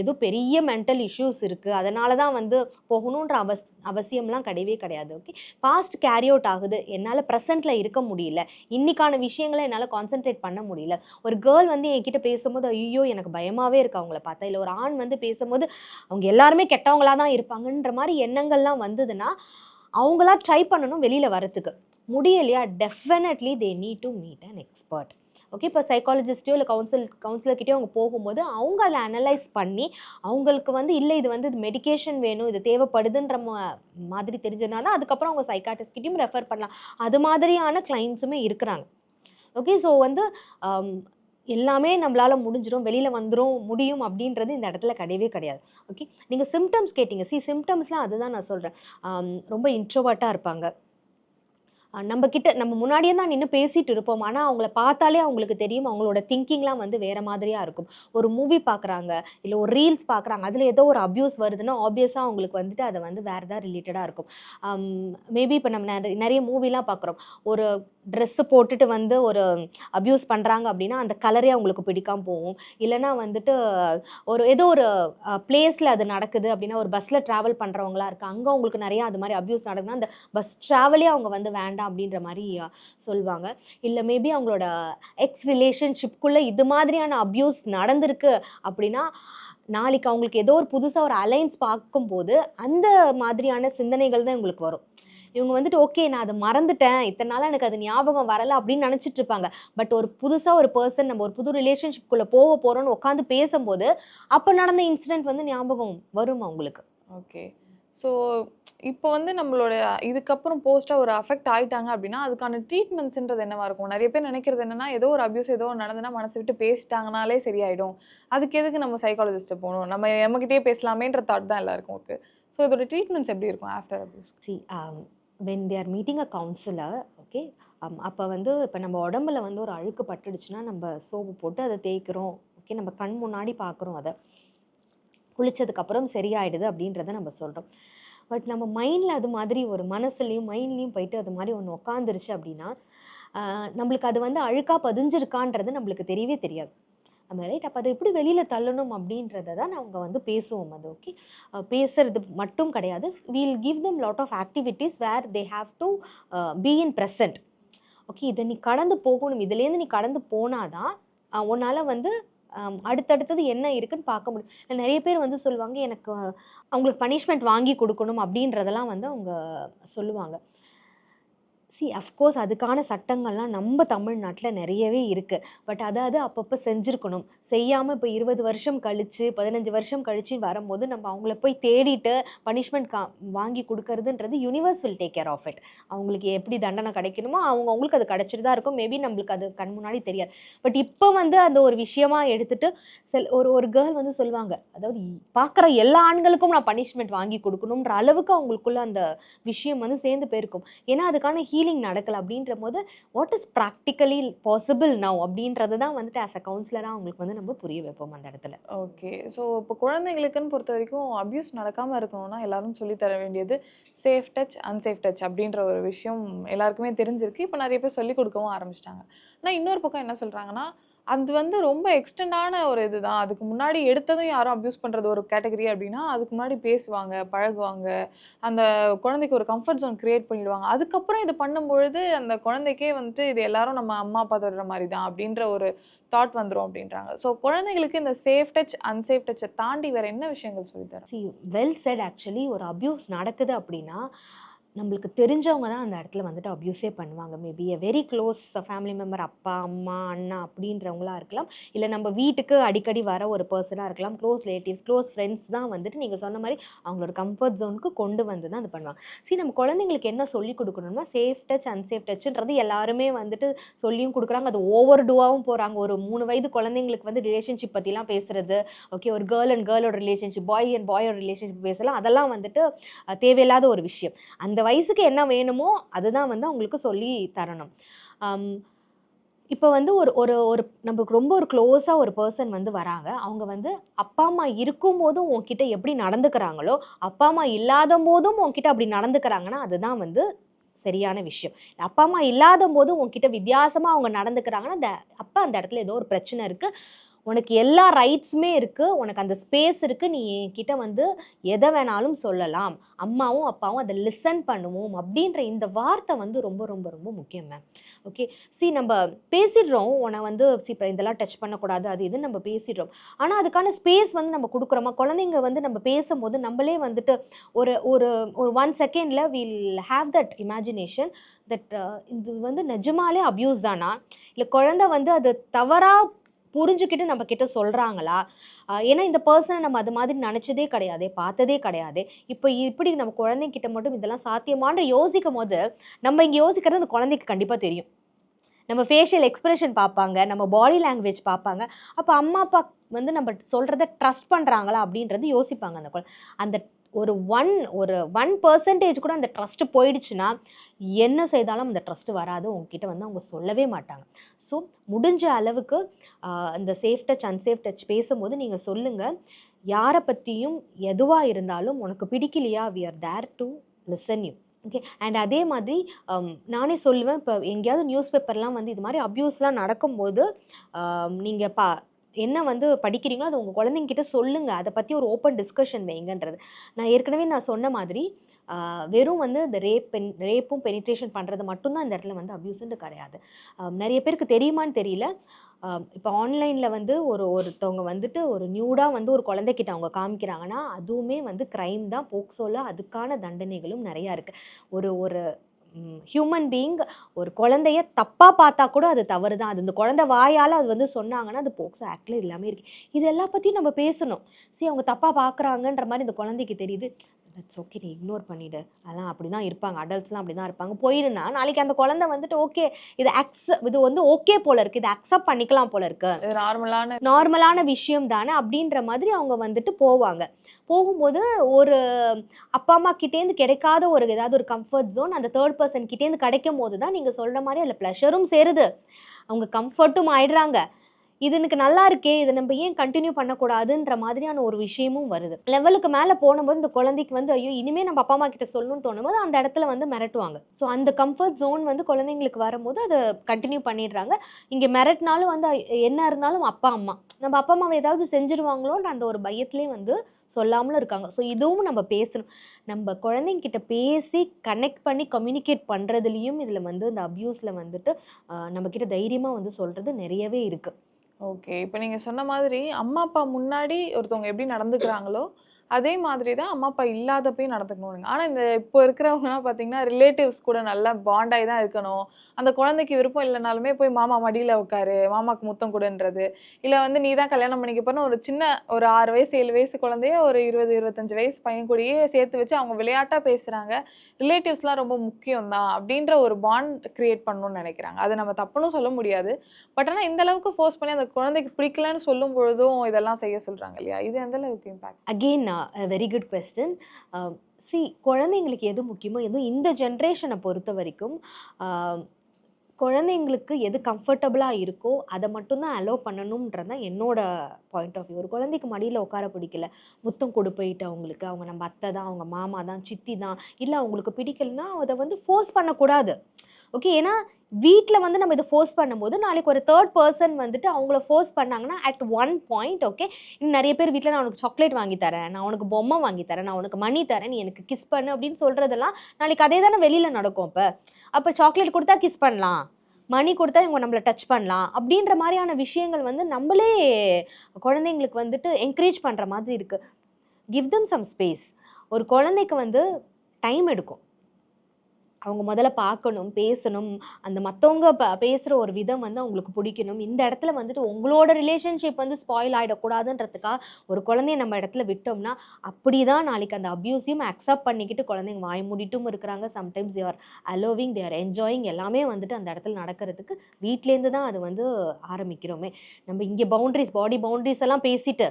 Speaker 1: ஏதோ பெரிய மென்டல் இஷ்யூஸ் இருக்குது அதனால தான் வந்து போகணுன்ற அவஸ் அவசியம்லாம் கிடையவே கிடையாது ஓகே பாஸ்ட் கேரி அவுட் ஆகுது என்னால் ப்ரெசென்ட்டில் இருக்க முடியல இன்னைக்கான விஷயங்களை என்னால் கான்சென்ட்ரேட் பண்ண முடியல. ஒரு கேர்ள் வந்து என்கிட்ட பேசும்போது ஐயோ எனக்கு பயமாகவே இருக்குது அவங்கள பார்த்தா. இல்லை ஒரு ஆண் வந்து பேசும்போது அவங்க எல்லாருமே கெட்டவங்களாக தான் இருப்பாங்கன்ற மாதிரி எண்ணங்கள்லாம் வந்ததுன்னா அவங்களா ட்ரை பண்ணணும் வெளியில் வரத்துக்கு முடியலையா? Definitely they need to meet an expert okay இப்போ சைக்காலஜிஸ்ட்டோ இல்லை கவுன்சில் கவுன்சிலர்கிட்டயோ அவங்க போகும்போது அவங்க அதை அனலைஸ் பண்ணி அவங்களுக்கு வந்து இல்லை இது வந்து இது மெடிகேஷன் வேணும் இது தேவைப்படுதுன்ற மாதிரி தெரிஞ்சதுனால தான் அதுக்கப்புறம் அவங்க சைக்காட்டிஸ்ட்கிட்டையும் ரெஃபர் பண்ணலாம். அது மாதிரியான கிளைண்ட்ஸுமே இருக்கிறாங்க. ஓகே ஸோ வந்து um, எல்லாமே நம்மளால் முடிஞ்சிடும் வெளியில் வந்துடும் முடியும் அப்படின்றது இந்த இடத்துல கிடையவே கிடையாது. ஓகே நீங்கள் சிம்டம்ஸ் கேட்டிங்க. சி சிம்டம்ஸ்லாம் அதுதான் நான் சொல்கிறேன் um, ரொம்ப இன்ட்ரோவர்ட்டாக இருப்பாங்க. நம்ம கிட்ட நம்ம முன்னாடியே தான் நின்று பேசிட்டு இருப்போம். ஆனால் அவங்கள பார்த்தாலே அவங்களுக்கு தெரியும். அவங்களோட திங்கிங்லாம் வந்து வேற மாதிரியா இருக்கும். ஒரு மூவி பார்க்குறாங்க இல்லை ஒரு ரீல்ஸ் பார்க்குறாங்க அதில் ஏதோ ஒரு அப்யூஸ் வருதுன்னா ஆப்வியஸாக அவங்களுக்கு வந்துட்டு அதை வந்து வேறு ஏதாவது ரிலேட்டடாக இருக்கும். மேபி இப்போ நம்ம நிறைய நிறைய மூவிலாம் பார்க்குறோம் ஒரு ட்ரெஸ்ஸு போட்டுட்டு வந்து ஒரு அப்யூஸ் பண்ணுறாங்க அப்படின்னா அந்த கலரே அவங்களுக்கு பிடிக்காமல் போகும். இல்லைன்னா வந்துட்டு ஒரு ஏதோ ஒரு பிளேஸில் அது நடக்குது அப்படின்னா ஒரு பஸ்ஸில் ட்ராவல் பண்ணுறவங்களா இருக்குது அங்கே அவங்களுக்கு நிறையா அது மாதிரி அப்யூஸ் நடக்குதுன்னா அந்த பஸ் ட்ராவலே அவங்க வந்து வேண்டாம் அப்படின்ற மாதிரி சொல்லுவாங்க இல்லை மேபி அவங்களோட எக்ஸ் ரிலேஷன்ஷிப்குள்ளே இது மாதிரியான அப்யூஸ் நடந்திருக்கு அப்படின்னா நாளைக்கு அவங்களுக்கு ஏதோ ஒரு புதுசாக ஒரு அலைன்ஸ் பார்க்கும்போது அந்த மாதிரியான சிந்தனைகள் தான் உங்களுக்கு வரும். இவங்க வந்துட்டு ஓகே நான் அதை மறந்துட்டேன். இத்தனை நாளாக எனக்கு அது ஞாபகம் வரல அப்படின்னு நினச்சிட்டு இருப்பாங்க. பட் ஒரு புதுசாக ஒரு பர்சன் நம்ம ஒரு புது ரிலேஷன்ஷிப்குள்ளே போக போகிறோம்னு உட்காந்து பேசும்போது அப்போ நடந்த இன்சிடென்ட் வந்து ஞாபகம் வரும் அவங்களுக்கு
Speaker 2: ஓகே. ஸோ இப்போ வந்து நம்மளோட இதுக்கப்புறம் போஸ்ட்டாக ஒரு அஃபெக்ட் ஆயிட்டாங்க அப்படின்னா அதுக்கான ட்ரீட்மெண்ட்ஸ்ன்றது என்னவா இருக்கும்? நிறைய பேர் நினைக்கிறது என்னன்னா ஏதோ ஒரு அபியூஸ் ஏதோ நடந்துன்னா மனசு விட்டு பேசிட்டாங்கனாலே சரியாயிடும். அதுக்கு எதுக்கு நம்ம சைக்காலஜிஸ்ட்டை போகணும்? நம்ம நம்மகிட்டயே பேசலாமேன்ற தாட் தான் எல்லாருக்கும் ஸோ இதோட ட்ரீட்மெண்ட்ஸ் எப்படி இருக்கும் after abuse
Speaker 1: when they are meeting a counsellor okay அப்போ வந்து இப்போ நம்ம உடம்புல வந்து ஒரு அழுக்கு பட்டுடுச்சுன்னா நம்ம சோப்பு போட்டு அதை தேய்க்கிறோம் ஓகே நம்ம கண் முன்னாடி பார்க்குறோம் அதை. குளிச்சதுக்கப்புறம் சரியாயிடுது அப்படின்றத நம்ம சொல்கிறோம் பட் நம்ம மைண்டில் அது மாதிரி ஒரு மனசுலையும் மைண்ட்லேயும் போயிட்டு அது மாதிரி ஒன்று உட்காந்துருச்சு அப்படின்னா நம்மளுக்கு அது வந்து அழுக்காக பதிஞ்சிருக்கான்றது நம்மளுக்கு தெரியவே தெரியாது. நம்ம ரைட் அப்போ அதை எப்படி வெளியில் தள்ளணும் அப்படின்றத தான் அவங்க வந்து பேசுவோம் அது ஓகே பேசுறது மட்டும் கிடையாது. We'll give them lot of activities where they have to be in present okay இதை நீ கடந்து போகணும். இதுலேருந்து நீ கடந்து போனாதான் உன்னால் வந்து அடுத்தடுத்தது என்ன இருக்குன்னு பார்க்க முடியும். நிறைய பேர் வந்து சொல்லுவாங்க எனக்கு அவங்களுக்கு பனிஷ்மெண்ட் வாங்கி கொடுக்கணும் அப்படின்றதெல்லாம் வந்து அவங்க சொல்லுவாங்க. சி அஃப்கோர்ஸ் அதுக்கான சட்டங்கள்லாம் நம்ம தமிழ்நாட்டில் நிறையவே இருக்குது பட் அதாவது அப்பப்போ செஞ்சுருக்கணும். செய்யாமல் இப்போ இருபது வருஷம் கழித்து பதினஞ்சு வருஷம் கழித்து வரும்போது நம்ம அவங்கள போய் தேடிட்டு பனிஷ்மெண்ட் கா வாங்கி கொடுக்கறதுன்றது universe will take care of it அவங்களுக்கு எப்படி தண்டனை கிடைக்கணுமோ அவங்க அவங்களுக்கு அது கிடைச்சிட்டு தான் இருக்கும். மேபி நம்மளுக்கு அது கண் முன்னாடி தெரியாது. பட் இப்போ வந்து அந்த ஒரு விஷயமா எடுத்துகிட்டு செல் ஒரு ஒரு கேர்ள் வந்து சொல்லுவாங்க. அதாவது பார்க்குற எல்லா ஆண்களுக்கும் நான் பனிஷ்மெண்ட் வாங்கி கொடுக்கணுன்ற அளவுக்கு அவங்களுக்குள்ள அந்த விஷயம் வந்து சேர்ந்து போயிருக்கும். ஏன்னா அதுக்கான ஹீலிங் நடக்கல அப்படின்ற போது what is practically possible now அப்படின்றது தான் வந்துட்டு ஆஸ் அ கவுன்சிலராக அவங்களுக்கு வந்து நம்ம புரிய வைப்போம் அந்த இடத்துல.
Speaker 2: ஓகே ஸோ இப்போ குழந்தைங்களுக்குன்னு பொறுத்த வரைக்கும் அப்யூஸ் நடக்காமல் இருக்கணும்னா எல்லாரும் சொல்லித் தர வேண்டியது சேஃப் டச் அன்சேஃப் டச் அப்படின்ற ஒரு விஷயம் எல்லாருக்குமே தெரிஞ்சிருக்கு. இப்போ நிறைய பேர் சொல்லிக் கொடுக்கவும் ஆரம்பிச்சிட்டாங்க. ஆனால் இன்னொரு பக்கம் என்ன சொல்கிறாங்கன்னா அது வந்து ரொம்ப எக்ஸ்டெண்டான ஒரு இதுதான். அதுக்கு முன்னாடி எடுத்ததும் யாரும் அப்யூஸ் பண்ணுறது ஒரு கேட்டகரி அப்படின்னா அதுக்கு முன்னாடி பேசுவாங்க பழகுவாங்க. அந்த குழந்தைக்கு ஒரு கம்ஃபர்ட் ஜோன் கிரியேட் பண்ணிடுவாங்க. அதுக்கப்புறம் இது பண்ணும்பொழுது அந்த குழந்தைக்கே வந்துட்டு இது எல்லாரும் நம்ம அம்மா அப்பா தொடுற மாதிரி தான் அப்படின்ற ஒரு தாட் வந்துரும் அப்படின்றாங்க. ஸோ குழந்தைங்களுக்கு இந்த சேஃப் டச் அன்சேஃப் டச்சை தாண்டி வேறு என்ன விஷயங்கள்
Speaker 1: சொல்லித்தரேன் வெல் செட் ஆக்சுவலி ஒரு அப்யூஸ் நடக்குது அப்படின்னா நம்மளுக்கு தெரிஞ்சவங்க தான் அந்த இடத்துல வந்துட்டு அப்யூஸே பண்ணுவாங்க. Maybe a very close family member அப்பா அம்மா அண்ணா அப்படின்றவங்களா இருக்கலாம். இல்லை நம்ம வீட்டுக்கு அடிக்கடி வர ஒரு பர்சனாக இருக்கலாம். க்ளோஸ் ரிலேட்டிவ்ஸ் க்ளோஸ் ஃப்ரெண்ட்ஸ் தான் வந்துட்டு நீங்கள் சொன்ன மாதிரி அவங்களோட கம்ஃபர்ட் ஜோனுக்கு கொண்டு வந்து தான் அது பண்ணுவாங்க. சரி நம்ம குழந்தைங்களுக்கு என்ன சொல்லி கொடுக்கணும்னா சேஃப் டச் அன்சேஃப் டச்ன்றது எல்லாருமே வந்துட்டு சொல்லியும் கொடுக்குறாங்க. அது ஓவர் டூவாகவும் போகிறாங்க ஒரு மூணு வயது குழந்தைங்களுக்கு வந்து ரிலேஷன்ஷிப் பற்றிலாம் பேசுறது ஓகே ஒரு கேர்ள் அண்ட் கேர்ளோட ரிலேஷன்ஷிப் பாய் அண்ட் பாயோட ரிலேஷன்ஷிப் பேசலாம். அதெல்லாம் வந்துட்டு தேவையில்லாத ஒரு விஷயம். அந்த வயசுக்கு என்ன வேணுமோ அதுதான் வந்து அவங்களுக்கு சொல்லி தரணும். இப்போ வந்து ஒரு ஒரு ஒரு நம்மளுக்கு ரொம்ப ஒரு க்ளோஸாக ஒரு பர்சன் வந்து வராங்க. அவங்க வந்து அப்பா அம்மா இருக்கும் போதும் உன்கிட்ட எப்படி நடந்துக்கிறாங்களோ அப்பா அம்மா இல்லாத போதும் உன்கிட்ட அப்படி நடந்துக்கிறாங்கன்னா அதுதான் வந்து சரியான விஷயம். அப்பா அம்மா இல்லாத போது உங்ககிட்ட வித்தியாசமாக அவங்க நடந்துக்கிறாங்கன்னா அந்த அப்போ அந்த இடத்துல ஏதோ ஒரு பிரச்சனை இருக்குது உனக்கு எல்லா ரைட்ஸுமே இருக்குது உனக்கு அந்த ஸ்பேஸ் இருக்குது நீ என்கிட்ட வந்து எதை வேணாலும் சொல்லலாம். அம்மாவும் அப்பாவும் அதை லிசன் பண்ணுவோம் அப்படின்ற இந்த வார்த்தை வந்து ரொம்ப ரொம்ப ரொம்ப முக்கியம் மேம் ஓகே சி நம்ம பேசிடுறோம். உன்னை வந்து சி இப்போ இதெல்லாம் டச் பண்ணக்கூடாது அது இதுன்னு நம்ம பேசிடுறோம். ஆனால் அதுக்கான ஸ்பேஸ் வந்து நம்ம கொடுக்குறோமா? குழந்தைங்க வந்து நம்ம பேசும்போது நம்மளே வந்துட்டு ஒரு ஒரு ஒரு ஒன் செகண்டில் will have that imagination that இது வந்து நிஜமாலே அப்யூஸ் தானா? இல்லை குழந்தை வந்து அது தவறாக புரிஞ்சுக்கிட்டு நம்ம கிட்ட சொல்கிறாங்களா ஏன்னா இந்த பர்சனை நம்ம அது மாதிரி நினச்சதே கிடையாது பார்த்ததே கிடையாது. இப்போ இப்படி நம்ம குழந்தைங்கிட்ட மட்டும் இதெல்லாம் சாத்தியமான யோசிக்கும் போது நம்ம இங்கே யோசிக்கிறது அந்த குழந்தைக்கு கண்டிப்பாக தெரியும். நம்ம ஃபேஷியல் எக்ஸ்பிரஷன் பார்ப்பாங்க நம்ம பாடி லாங்குவேஜ் பார்ப்பாங்க. அப்போ அம்மா அப்பா வந்து நம்ம சொல்கிறத ட்ரஸ்ட் பண்ணுறாங்களா அப்படின்றது யோசிப்பாங்க அந்த குழந்தை அந்த ஒரு ஒன் ஒரு ஒன் பர்சன்டேஜ் கூட அந்த ட்ரஸ்ட்டு போயிடுச்சுன்னா என்ன செய்தாலும் அந்த ட்ரஸ்ட்டு வராது. உங்ககிட்ட வந்து அவங்க சொல்லவே மாட்டாங்க. ஸோ முடிஞ்ச அளவுக்கு இந்த சேஃப் டச் அன்சேஃப் டச் பேசும்போது நீங்கள் சொல்லுங்கள் யாரை பற்றியும் எதுவாக இருந்தாலும் உனக்கு பிடிக்கலையா? We are there to listen you okay and அதே மாதிரி um, நானே சொல்லுவேன். இப்போ எங்கேயாவது நியூஸ் பேப்பர்லாம் வந்து இது மாதிரி அப்யூஸ்லாம் நடக்கும்போது நீங்கள் பா என்ன வந்து படிக்கிறீங்களோ அது உங்கள் குழந்தைங்கிட்ட சொல்லுங்கள் அதை பற்றி ஒரு ஓப்பன் டிஸ்கஷன் வைங்கன்றது. நான் ஏற்கனவே நான் சொன்ன மாதிரி வெறும் வந்து இந்த ரேப் பென் ரேப்பும் பெனிட்ரேஷன் பண்ணுறது மட்டும்தான் இந்த இடத்துல வந்து அப்யூஸ்ன்ட்டு கிடையாது. நிறைய பேருக்கு தெரியுமான்னு தெரியல. இப்போ ஆன்லைனில் வந்து ஒரு ஒருத்தவங்க வந்துட்டு ஒரு நியூடாக வந்து ஒரு குழந்தைக்கிட்ட அவங்க காமிக்கிறாங்கன்னா அதுவுமே வந்து க்ரைம் தான் போக்சோல அதுக்கான தண்டனைகளும் நிறையா இருக்குது ஒரு ஒரு ஹியூமன் பீயிங் ஒரு குழந்தைய தப்பாக பார்த்தா கூட அது தவறு தான் அது இந்த குழந்தை வாயால் அது வந்து சொன்னாங்கன்னா அது போக்ஸ் ஆக்டில் எல்லாமே இருக்குது இது எல்லா பற்றியும் நம்ம பேசணும். சரி அவங்க தப்பாக பார்க்குறாங்கன்ற மாதிரி இந்த குழந்தைக்கு தெரியுது. தட்ஸ் ஓகே நீ இக்னோர் பண்ணிடு. அதெல்லாம் அப்படி தான் இருப்பாங்க. அடல்ட்ஸ்லாம் அப்படி தான் இருப்பாங்க. போயிருந்தா நாளைக்கு அந்த குழந்தை வந்துட்டு ஓகே இது அக்செப்ட் இது வந்து ஓகே போல இருக்கு. இது அக்செப்ட் பண்ணிக்கலாம் போல இருக்கு.
Speaker 2: இது நார்மலான
Speaker 1: நார்மலான விஷயம் தானே அப்படின்ற மாதிரி அவங்க வந்துட்டு போவாங்க. போகும்போது ஒரு அப்பா அம்மா கிட்டேருந்து கிடைக்காத ஒரு ஏதாவது ஒரு கம்ஃபர்ட் ஜோன் அந்த தேர்ட் பர்சன் கிட்டேருந்து கிடைக்கும் போது தான் நீங்கள் சொல்கிற மாதிரி அதில் ப்ளஷரும் சேருது. அவங்க கம்ஃபர்ட்டும் ஆயிடுறாங்க. இது எனக்கு நல்லா இருக்கே இதை நம்ம ஏன் கண்டினியூ பண்ணக்கூடாதுன்ற மாதிரியான ஒரு விஷயமும் வருது. லெவலுக்கு மேலே போகும்போது இந்த குழந்தைக்கு வந்து ஐயோ இனிமே நம்ம அப்பா அம்மா கிட்ட சொல்லணும்னு தோணும்போது அந்த இடத்துல வந்து மிரட்டுவாங்க. ஸோ அந்த கம்ஃபர்ட் ஜோன் வந்து குழந்தைங்களுக்கு வரும்போது அதை கண்டினியூ பண்ணிடுறாங்க. இங்கே மிரட்டினாலும் வந்து என்ன இருந்தாலும் அப்பா அம்மா. நம்ம அப்பா அம்மாவை ஏதாவது செஞ்சிருவாங்களோன்ற அந்த ஒரு பயத்துலேயே வந்து சொல்லாமலும் இருக்காங்க. ஸோ இதுவும் நம்ம பேசணும். நம்ம குழந்தைங்கிட்ட பேசி கனெக்ட் பண்ணி கம்யூனிகேட் பண்ணுறதுலேயும் இதில் வந்து இந்த அப்யூஸில் வந்துட்டு நம்மக்கிட்ட தைரியமாக வந்து சொல்கிறது நிறையவே இருக்குது
Speaker 2: ஓகே இப்போ நீங்க சொன்ன மாதிரி அம்மா அப்பா முன்னாடி ஒருத்தவங்க எப்படி நடந்துக்கிறாங்களோ அதே மாதிரி தான் அம்மா அப்பா இல்லாதப்பையும் நடந்துக்கணும் ஆனால் இந்த இப்போ இருக்கிறவங்கலாம் பார்த்தீங்கன்னா ரிலேட்டிவ்ஸ் கூட நல்லா பாண்டாகி தான் இருக்கணும். அந்த குழந்தைக்கு விருப்பம் இல்லைனாலுமே போய் மாமா மடியில் உட்காரு மாமாவுக்கு முத்தம் கொடுன்றது. இல்லை வந்து நீ தான் கல்யாணம் பண்ணிக்க போறன்னு ஒரு சின்ன ஒரு ஆறு வயசு ஏழு வயசு குழந்தைய ஒரு இருபது இருபத்தஞ்சு வயசு பையன் கூடயே சேர்த்து வச்சு அவங்க விளையாட்டாக பேசுகிறாங்க ரிலேட்டிவ்ஸ்லாம் ரொம்ப முக்கியம் தான் அப்படின்ற ஒரு பாண்ட் கிரியேட் பண்ணணும்னு நினைக்கிறாங்க. அதை நம்ம தப்புன்னு சொல்ல முடியாது. பட் ஆனால் இந்த அளவுக்கு ஃபோர்ஸ் பண்ணி அந்த குழந்தைக்கு பிடிக்கலன்னு சொல்லும் பொழுதும் இதெல்லாம் செய்ய சொல்கிறாங்க இல்லையா? இது எந்த அளவுக்கு impact
Speaker 1: again very good question C குழந்தைங்களுக்கு எது முக்கியமோ எதுவும் இந்த ஜென்ரேஷனை பொறுத்த வரைக்கும் குழந்தைங்களுக்கு எது கம்ஃபர்டபுளாக இருக்கோ அதை மட்டும்தான் அலோவ் பண்ணணுன்றது தான் என்னோட பாயிண்ட் ஆஃப் வியூ ஒரு குழந்தைக்கு மடியில் உட்கார பிடிக்கல. முத்தம் கொடு போயிட்டு அவங்களுக்கு. அவங்க நம்ம அத்தை தான் அவங்க மாமா தான் சித்தி தான் இல்லை அவங்களுக்கு பிடிக்கலன்னா அதை வந்து ஃபோர்ஸ் பண்ணக்கூடாது. ஓகே ஏன்னா வீட்டில் வந்து நம்ம இதை ஃபோர்ஸ் பண்ணும்போது நாளைக்கு ஒரு தேர்ட் பர்சன் வந்துட்டு அவங்கள ஃபோர்ஸ் பண்ணாங்கன்னா அட் ஒன் பாயிண்ட் ஓகே இன்னும் நிறைய பேர் வீட்டில் நான் உனக்கு சாக்லேட் வாங்கி தரேன் நான் உனக்கு பொம்மை வாங்கி தரேன் நான் உனக்கு மணி தரேன் நீ எனக்கு கிஸ் பண்ணு அப்படின்னு சொல்கிறதெல்லாம் நாளைக்கு அதே தானே வெளியில் நடக்கும் இப்போ அப்போ சாக்லேட் கொடுத்தா கிஸ் பண்ணலாம் மணி கொடுத்தா இவங்க நம்மளை டச் பண்ணலாம் அப்படின்ற மாதிரியான விஷயங்கள் வந்து நம்மளே குழந்தைங்களுக்கு வந்துட்டு என்கரேஜ் பண்ணுற மாதிரி இருக்குது கிவ் தம் சம் ஸ்பேஸ் ஒரு குழந்தைக்கு வந்து டைம் எடுக்கும். அவங்க முதல்ல பார்க்கணும் பேசணும். அந்த மற்றவங்க ப பேசுகிற ஒரு விதம் வந்து அவங்களுக்கு பிடிக்கணும். இந்த இடத்துல வந்துட்டு உங்களோட ரிலேஷன்ஷிப் வந்து ஸ்பாயில் ஆகிடக்கூடாதுன்றதுக்காக ஒரு குழந்தைய நம்ம இடத்துல விட்டோம்னா அப்படி தான் நாளைக்கு அந்த அப்யூஸையும் அக்செப்ட் பண்ணிக்கிட்டு குழந்தைங்க வாய் மூடிட்டும் இருக்கிறாங்க. Sometimes they're allowing they're enjoying எல்லாமே வந்துட்டு அந்த இடத்துல நடக்கிறதுக்கு வீட்லேருந்து தான் அது வந்து ஆரம்பிக்கிறோமே. நம்ம இங்கே பவுண்ட்ரிஸ் பாடி பவுண்டரிஸ் எல்லாம் பேசிட்டு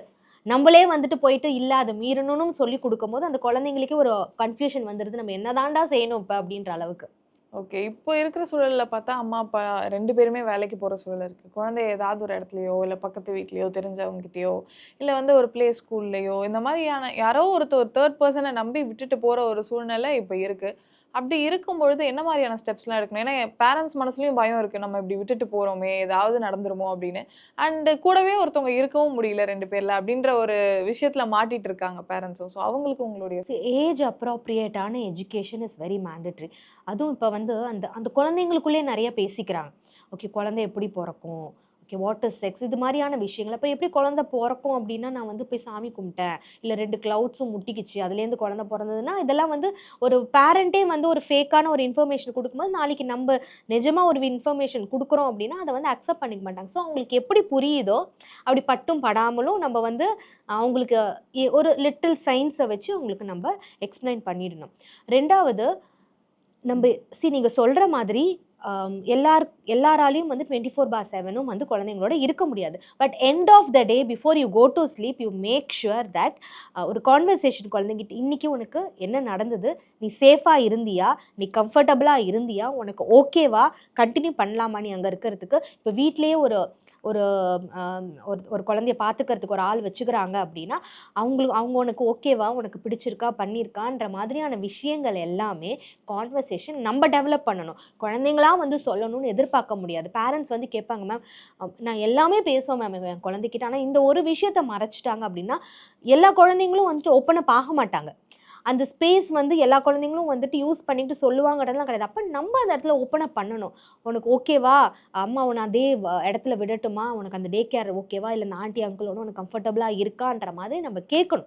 Speaker 1: நம்மளே வந்துட்டு போயிட்டு இல்லை அதை மீறணும்னு சொல்லி கொடுக்கும்போது அந்த குழந்தைங்களுக்கே ஒரு கன்ஃபியூஷன் வந்துடுது நம்ம என்னதான்டா செய்யணும் இப்போ? அப்படின்ற அளவுக்கு.
Speaker 2: ஓகே. இப்போ இருக்கிற சூழலில் பார்த்தா அம்மா அப்பா ரெண்டு பேருமே வேலைக்கு போகிற சூழல் இருக்குது குழந்தை ஏதாவது ஒரு இடத்துலையோ இல்லை பக்கத்து வீட்லேயோ தெரிஞ்சவங்ககிட்டயோ இல்லை வந்து ஒரு ப்ளே ஸ்கூல்லையோ இந்த மாதிரியான யாரோ ஒருத்தர் ஒரு தேர்ட் பர்சனை நம்பி விட்டுட்டு போகிற ஒரு சூழ்நிலை இப்போ இருக்குது அப்படி இருக்கும் பொழுது என்ன மாதிரியான ஸ்டெப்ஸ்லாம் எடுக்கணும்? ஏன்னா பேரண்ட்ஸ் மனசுலையும் பயம் இருக்குது நம்ம இப்படி விட்டுட்டு போகிறோமே ஏதாவது நடந்துருமோ அப்படின்னு. அண்டு கூடவே ஒருத்தவங்க இருக்கவும் முடியல ரெண்டு பேரில் அப்படின்ற ஒரு விஷயத்தில் மாட்டிகிட்டு இருக்காங்க பேரண்ட்ஸும் ஸோ அவங்களுக்கு உங்களுடைய
Speaker 1: ஏஜ் அப்ராப்ரியேட்டான எஜுகேஷன் இஸ் வெரி மேண்டட்ரி அதுவும் இப்போ வந்து அந்த அந்த குழந்தைங்களுக்குள்ளே நிறைய பேசிக்கிறாங்க. ஓகே குழந்தை எப்படி பிறக்கும்? ஓகே வாட்டர் செக்ஸ் இது மாதிரியான விஷயங்கள். அப்போ எப்படி குழந்தை பிறக்கும் அப்படின்னா நான் வந்து போய் சாமி கும்பிட்டேன். இல்லை ரெண்டு க்ளவுட்ஸும் முட்டிக்கிச்சு. அதுலேருந்து குழந்தை பிறந்ததுன்னா இதெல்லாம் வந்து ஒரு பேரண்ட்டே வந்து ஒரு ஃபேக்கான ஒரு இன்ஃபர்மேஷன் கொடுக்கும்போது நாளைக்கு நம்ம நிஜமாக ஒரு இன்ஃபர்மேஷன் கொடுக்குறோம் அப்படின்னா அதை வந்து அக்செப்ட் பண்ணிக்க மாட்டாங்க. ஸோ அவங்களுக்கு எப்படி புரியுதோ அப்படி பட்டும் படாமலும் நம்ம வந்து அவங்களுக்கு ஒரு லிட்டில் சயின்ஸை வச்சு அவங்களுக்கு நம்ம எக்ஸ்பிளைன் பண்ணிடணும். ரெண்டாவது நம்ம சி நீங்கள் சொல்கிற மாதிரி Um, எல்லார் எல்லாராலையும் வந்து டுவெண்ட்டி ஃபோர் பார் செவனும் வந்து குழந்தைங்களோட இருக்க முடியாது. But end of the day before you go to sleep you make sure that ஒரு கான்வர்சேஷன் குழந்தைங்கிட்ட இன்றைக்கி உனக்கு என்ன நடந்தது? நீ சேஃபாக இருந்தியா? நீ கம்ஃபர்டபுளாக இருந்தியா? உனக்கு ஓகேவா கண்டினியூ பண்ணலாமா நீ அங்கே இருக்கிறதுக்கு? இப்போ வீட்லேயே ஒரு ஒரு ஒரு ஒரு குழந்தைய பார்த்துக்கிறதுக்கு ஒரு ஆள் வச்சுக்கிறாங்க அப்படின்னா அவங்களுக்கு அவங்க உனக்கு ஓகேவா உனக்கு பிடிச்சிருக்கா பண்ணியிருக்கான்ற மாதிரியான விஷயங்கள் எல்லாமே கான்வர்சேஷன் நம்ம டெவலப் பண்ணணும். குழந்தைங்களா வந்து சொல்லணும்னு எதிர்பார்க்க முடியாது. பேரண்ட்ஸ் வந்து கேட்பாங்க மேம் நான் எல்லாமே பேசுவேன் மேம் என் குழந்தைகிட்ட. ஆனால் இந்த ஒரு விஷயத்த மறைச்சிட்டாங்க அப்படின்னா எல்லா குழந்தைங்களும் வந்துட்டு ஓப்பன் அப் ஆக மாட்டாங்க. அந்த ஸ்பேஸ் வந்து எல்லா குழந்தைங்களும் வந்துட்டு யூஸ் பண்ணிட்டு சொல்லுவாங்கன்றதுலாம் கிடையாது. அப்போ நம்ம அந்த இடத்துல ஓப்பன் அப் பண்ணணும். உனக்கு ஓகேவா அம்மா உன்னை அதே வ- இடத்துல விடட்டுமா? உனக்கு அந்த டே கேர் ஓகேவா இல்லை இந்த ஆண்டி அங்கிளோட உனக்கு கம்ஃபர்டபுளாக இருக்கான்ற மாதிரி நம்ம கேட்கணும்.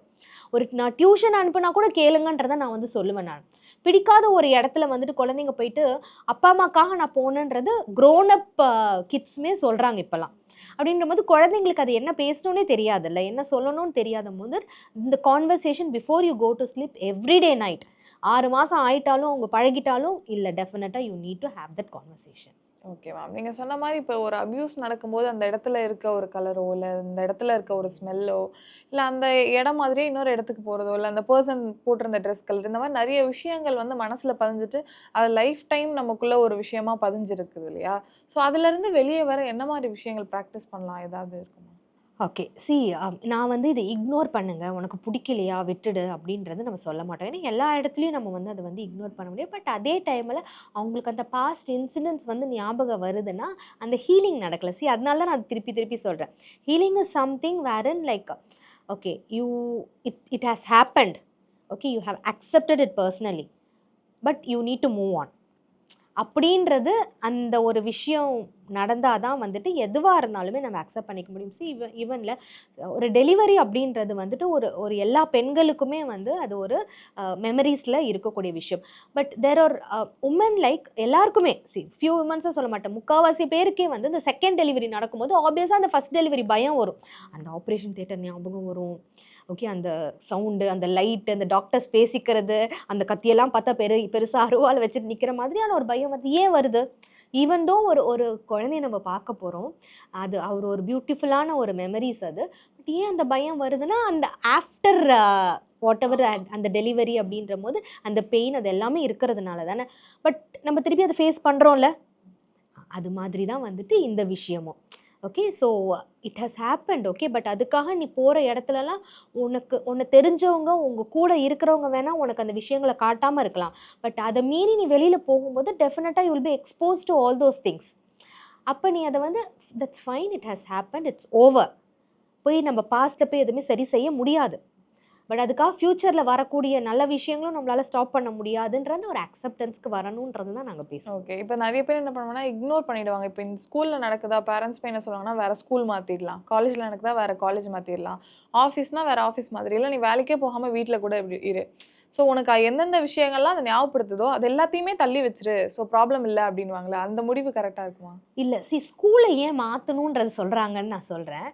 Speaker 1: ஒரு நான் டியூஷன் அனுப்புனா கூட கேளுங்கன்றதை நான் வந்து சொல்லுவேன் நான். பிடிக்காத ஒரு இடத்துல வந்துட்டு குழந்தைங்க போயிட்டு அப்பா அம்மாக்காக நான் போனேன்றது க்ரோனப் கிட்ஸுமே சொல்கிறாங்க இப்போலாம் அப்படின்ற போது குழந்தைங்களுக்கு அது என்ன பேசணும்னே தெரியாதுல்ல. என்ன சொல்லணும்னு தெரியாத போது இந்த conversation before you go to sleep every day night ஆறு மாதம் ஆயிட்டாலும் அவங்க பழகிட்டாலும் இல்லை டெஃபினட்டாக you need to have that conversation
Speaker 2: okay ma'am நீங்கள் சொன்ன மாதிரி இப்போ ஒரு அப்யூஸ் நடக்கும்போது அந்த இடத்துல இருக்க ஒரு கலரோ இல்லை அந்த இடத்துல இருக்க ஒரு ஸ்மெல்லோ இல்லை அந்த இடம் மாதிரியே இன்னொரு இடத்துக்கு போகிறதோ இல்லை அந்த பர்சன் போட்டிருந்த ட்ரெஸ் கலர் இந்த மாதிரி நிறைய விஷயங்கள் வந்து மனசில் பதிஞ்சிட்டு அது லைஃப் டைம் நமக்குள்ளே ஒரு விஷயமா பதிஞ்சிருக்குது இல்லையா? ஸோ அதுலேருந்து வெளியே வர என்ன மாதிரி விஷயங்கள் ப்ராக்டிஸ் பண்ணலாம்? ஏதாவது இருக்குமா?
Speaker 1: ஓகே சி um, நான் வந்து இதை இக்னோர் பண்ணுங்க. உனக்கு பிடிக்கலையா? விட்டுடு அப்படின்றது நம்ம சொல்ல மாட்டோம். ஏன்னா எல்லா இடத்துலையும் நம்ம வந்து அதை வந்து இக்னோர் பண்ண முடியும். பட் அதே டைமில் அவங்களுக்கு அந்த பாஸ்ட் இன்சிடென்ட்ஸ் வந்து ஞாபகம் வருதுன்னா அந்த ஹீலிங் நடக்கலை. சி அதனால தான் நான் திருப்பி திருப்பி சொல்கிறேன் healing is something where in like okay you it it has happened okay you have accepted it personally but you need to move on அப்படின்றது அந்த ஒரு விஷயம் நடந்தால் தான் வந்துட்டு எதுவாக இருந்தாலுமே நம்ம அக்செப்ட் பண்ணிக்க முடியும். சி இவன் ஈவனில் ஒரு டெலிவரி அப்படின்றது வந்துட்டு ஒரு ஒரு எல்லா பெண்களுக்குமே வந்து அது ஒரு மெமரிஸில் இருக்கக்கூடிய விஷயம். But there are women like எல்லாருக்குமே சி ஃபியூ உமன்ஸும் சொல்ல மாட்டேன். முக்கால்வாசி பேருக்கே வந்து இந்த செகண்ட் டெலிவரி நடக்கும்போது ஆப்வியஸாக அந்த ஃபஸ்ட் டெலிவரி பயம் வரும். அந்த ஆப்ரேஷன் தேட்டர் ஞாபகம் வரும். ஓகே அந்த சவுண்டு அந்த லைட்டு அந்த டாக்டர்ஸ் பேசிக்கிறது அந்த கத்தியெல்லாம் பார்த்தா பெரு பெருசாக அருவாள் வச்சுட்டு நிற்கிற மாதிரியான ஒரு பயம் வந்து ஏன் வருது? ஈவன் தோ ஒரு ஒரு குழந்தைய நம்ம பார்க்க போகிறோம் அது அவர் ஒரு பியூட்டிஃபுல்லான ஒரு மெமரிஸ் அது. பட் ஏன் அந்த பயம் வருதுன்னா அந்த ஆஃப்டர் வாட் எவர் அந்த டெலிவரி அப்படின்ற போது அந்த பெயின் அது எல்லாமே இருக்கிறதுனால தானே. பட் நம்ம திருப்பி அதை ஃபேஸ் பண்ணுறோம்ல அது மாதிரி தான் வந்துட்டு இந்த விஷயமும். Okay so it has happened okay but அதுக்காக நீ போகிற இடத்துலலாம் உனக்கு உன்னை தெரிஞ்சவங்க உங்கள் கூட இருக்கிறவங்க வேணால் உனக்கு அந்த விஷயங்களை காட்டாமல் இருக்கலாம். பட் அதை மீறி நீ வெளியில் போகும்போது டெஃபினட்டாக you will be expose to all those things அப்போ நீ அதை வந்து that's fine it has happen it's over போய் நம்ம பாஸ்ட்டை போய் எதுவுமே சரி செய்ய முடியாது. பட் அதுக்காக ஃப்யூச்சரில் வரக்கூடிய நல்ல விஷயங்களும் நம்மளால் ஸ்டாப் பண்ண முடியாதுன்றது ஒரு அக்செப்டன்ஸ்க்கு வரணுன்றது தான் நாங்கள் பேசுவோம்
Speaker 2: ஓகே இப்போ நிறைய பேர் என்ன பண்ணுவாங்கன்னா இக்னோர் பண்ணிடுவாங்க. இப்போ இந்த ஸ்கூலில் நடக்குதா பேரண்ட்ஸ் போய் என்ன சொல்லுவாங்கன்னா வேற ஸ்கூல் மாற்றிடலாம் காலேஜில் நடக்குதா வேற காலேஜ் மாற்றிடலாம் ஆஃபீஸ்னால் வேற ஆஃபீஸ் மாதிரி. இல்லை நீ வேலைக்கே போகாமல் வீட்டில் கூட இப்படி இரு. ஸோ உனக்கு எந்தெந்த விஷயங்கள்லாம் அதை ஞாபகப்படுத்துதோ அது எல்லாத்தையுமே தள்ளி வச்சிரு. ஸோ ப்ராப்ளம் இல்லை அப்படின்வாங்களே அந்த முடிவு கரெக்டாக இருக்குமா?
Speaker 1: இல்லை சி ஸ்கூலை ஏன் மாற்றணுன்றது சொல்கிறாங்கன்னு நான் சொல்கிறேன்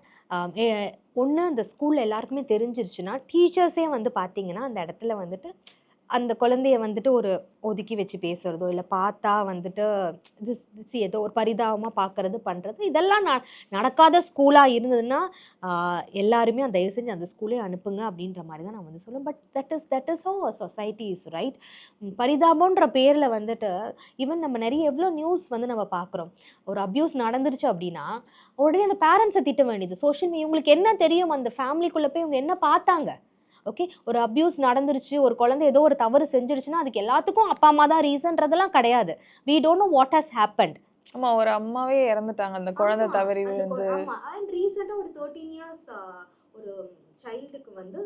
Speaker 1: ஒன்று அந்த ஸ்கூலில் எல்லாருக்குமே தெரிஞ்சிருச்சுன்னா டீச்சர்ஸே வந்து பார்த்தீங்கன்னா அந்த இடத்துல வந்துட்டு அந்த குழந்தைய வந்துட்டு ஒரு ஒதுக்கி வச்சு பேசுறதோ இல்லை பார்த்தா வந்துட்டு இது ஏதோ ஒரு பரிதாபமாக பார்க்கறது பண்ணுறது இதெல்லாம் நான் நடக்காத ஸ்கூலாக இருந்ததுன்னா எல்லாருமே அந்த தயவு செஞ்சு அந்த ஸ்கூலே அனுப்புங்க அப்படின்ற மாதிரி தான் நான் வந்து சொல்லுவேன். But that is that is how society is right பரிதாபம்ன்ற பேரில் வந்துட்டு ஈவன் நம்ம நிறைய எவ்வளோ நியூஸ் வந்து நம்ம பார்க்குறோம். ஒரு அப்யூஸ் நடந்துருச்சு அப்படின்னா உடனே அந்த பேரண்ட்ஸை திட்ட வேண்டியது. சோஷியல் மீடியா இவங்களுக்கு என்ன தெரியும்? அந்த ஃபேமிலிக்குள்ளே போய் இவங்க என்ன பார்த்தாங்க? ஓகே ஒரு அப்யூஸ் நடந்துருச்சு ஒரு குழந்தை ஏதோ ஒரு தவறு செஞ்சிருச்சுன்னா அதுக்கு எல்லாத்துக்கும் அப்பா அம்மா தான் ரீசன்றதெல்லாம் கிடையாது. We don't know what has happened
Speaker 2: ஆமா ஒரு அம்மாவே இறந்துட்டாங்க. அந்த குழந்தை தவறி விழுந்து.
Speaker 1: அண்ட் ரீசெண்டாக ஒரு தேர்ட்டீன் இயர்ஸ் ஒரு சைல்டுக்கு வந்து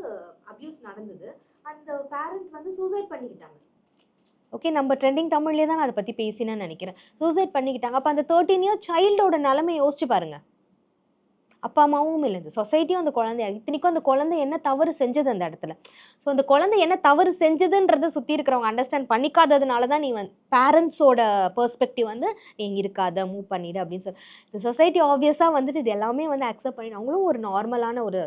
Speaker 1: அப்யூஸ் நடந்தது. அந்த பேரண்ட் வந்து சூசைட் பண்ணிக்கிட்டாங்க. ஓகே நம்ம ட்ரெண்டிங் தமிழ்லேயே தான் நான் அதை பற்றி பேசினேன்னு நினைக்கிறேன். சூசைட் பண்ணிக்கிட்டாங்க. அப்போ அந்த தேர்ட்டீன் இயர் சைல்டோட நிலைமை யோசிச்சு பாருங்க. அப்பா அம்மாவும் இல்லை. இந்த சொசைட்டியும் அந்த குழந்தைய இத்தனைக்கும் அந்த குழந்தை என்ன தவறு செஞ்சது அந்த இடத்துல. ஸோ அந்த குழந்தை என்ன தவறு செஞ்சதுன்றதை சுற்றி இருக்கிறவங்க அண்டர்ஸ்டாண்ட் பண்ணிக்காததுனால தான் நீ வந்து பேரண்ட்ஸோட பெர்ஸ்பெக்டிவ் வந்து நீ இருக்காத மூவ் பண்ணிடு அப்படின்னு சொல்லி இந்த சொசைட்டி ஆப்வியஸாக வந்துட்டு இது எல்லாமே வந்து அக்செப்ட் பண்ணி அவங்களும் ஒரு நார்மலான ஒரு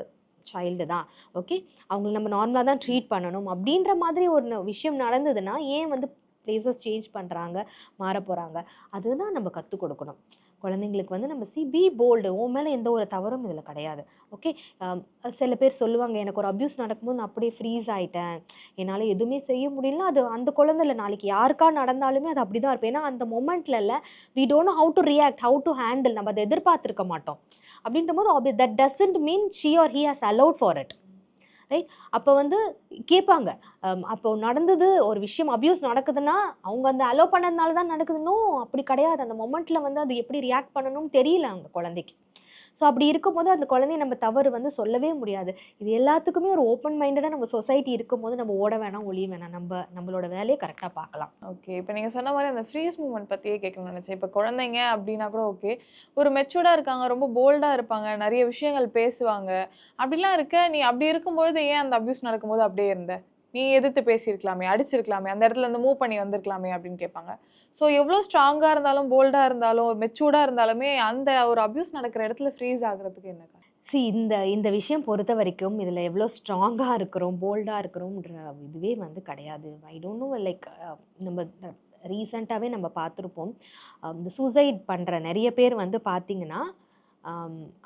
Speaker 1: சைல்டு தான். ஓகே அவங்கள நம்ம நார்மலாக தான் ட்ரீட் பண்ணணும். அப்படின்ற மாதிரி ஒரு விஷயம் நடந்ததுன்னா ஏன் வந்து பிளேசஸ் சேஞ்ச் பண்ணுறாங்க மாற போகிறாங்க அதுதான் நம்ம கற்றுக் கொடுக்கணும். குழந்தைங்களுக்கு வந்து நம்ம சி பி போல்டு உன் மேலே எந்த ஒரு தவறும் இதில் கிடையாது. ஓகே சில பேர் சொல்லுவாங்க எனக்கு ஒரு அப்யூஸ் நடக்கும்போது நான் அப்படியே ஃப்ரீஸ் ஆயிட்டேன். என்னால் எதுவுமே செய்ய முடியல. அது அந்த குழந்தைல நாளைக்கு யாருக்கா நடந்தாலுமே அது அப்படி தான் இருப்பேன் ஏன்னா அந்த மொமெண்ட்ல இல்லை we don't how to react how to handle நம்ம அதை எதிர்பார்த்துருக்க மாட்டோம். அப்படின்ற போது that doesn't mean she or he has allowed for it right அப்போ வந்து கேட்பாங்க அப்போ நடந்தது ஒரு விஷயம் அப்யூஸ் நடக்குதுன்னா அவங்க அந்த அலோவ் பண்ணதுனால தான் நடக்குதுன்னு அப்படி கிடையாது. அந்த மொமெண்ட்டில் வந்து அது எப்படி ரியாக்ட் பண்ணணும்னு தெரியல அந்த குழந்தைக்கு. ஸோ அப்படி இருக்கும்போது அந்த குழந்தைய நம்ம தவறு வந்து சொல்லவே முடியாது. இது எல்லாத்துக்குமே ஒரு ஓப்பன் மைண்டடாக நம்ம சொசைட்டி இருக்கும்போது நம்ம ஓட வேணாம் ஒளிய வேணாம். நம்ம நம்மளோட வேலையை கரெக்டாக பார்க்கலாம்.
Speaker 2: ஓகே இப்போ நீங்கள் சொன்ன மாதிரி அந்த ஃப்ரீஸ் மூமெண்ட் பற்றியே கேட்கணும்னு நினச்சேன். இப்போ குழந்தைங்க அப்படின்னா கூட ஓகே ஒரு மெச்சூர்டாக இருக்காங்க ரொம்ப போல்டாக இருப்பாங்க நிறைய விஷயங்கள் பேசுவாங்க. அப்படிலாம் இருக்க நீ அப்படி இருக்கும்பொழுது ஏன் அந்த அப்யூஸ் நடக்கும்போது அப்படியே இருந்த? நீ எதிர்த்து பேசியிருக்கலாமே அடிச்சிருக்கலாமே அந்த இடத்துல இருந்து மூவ் பண்ணி வந்திருக்கலாமே அப்படின்னு கேட்பாங்க. ஸோ எவ்வளோ ஸ்ட்ராங்காக இருந்தாலும் போல்டாக இருந்தாலும் ஒரு மெச்சூர்டாக இருந்தாலுமே அந்த ஒரு அப்யூஸ் நடக்கிற இடத்துல ஃப்ரீஸ் ஆகுறதுக்கு என்ன காரணம்?
Speaker 1: சி இந்த இந்த விஷயம் பொறுத்த வரைக்கும் இதில் எவ்வளோ ஸ்ட்ராங்காக இருக்கிறோம் போல்டாக இருக்கிறோம்ன்ற இதுவே வந்து கிடையாது. ஐ டோன்ட் நோ லைக் நம்ம ரீசண்டாகவே நம்ம பார்த்துருப்போம். இந்த சூசைட் பண்ணுற நிறைய பேர் வந்து பார்த்திங்கன்னா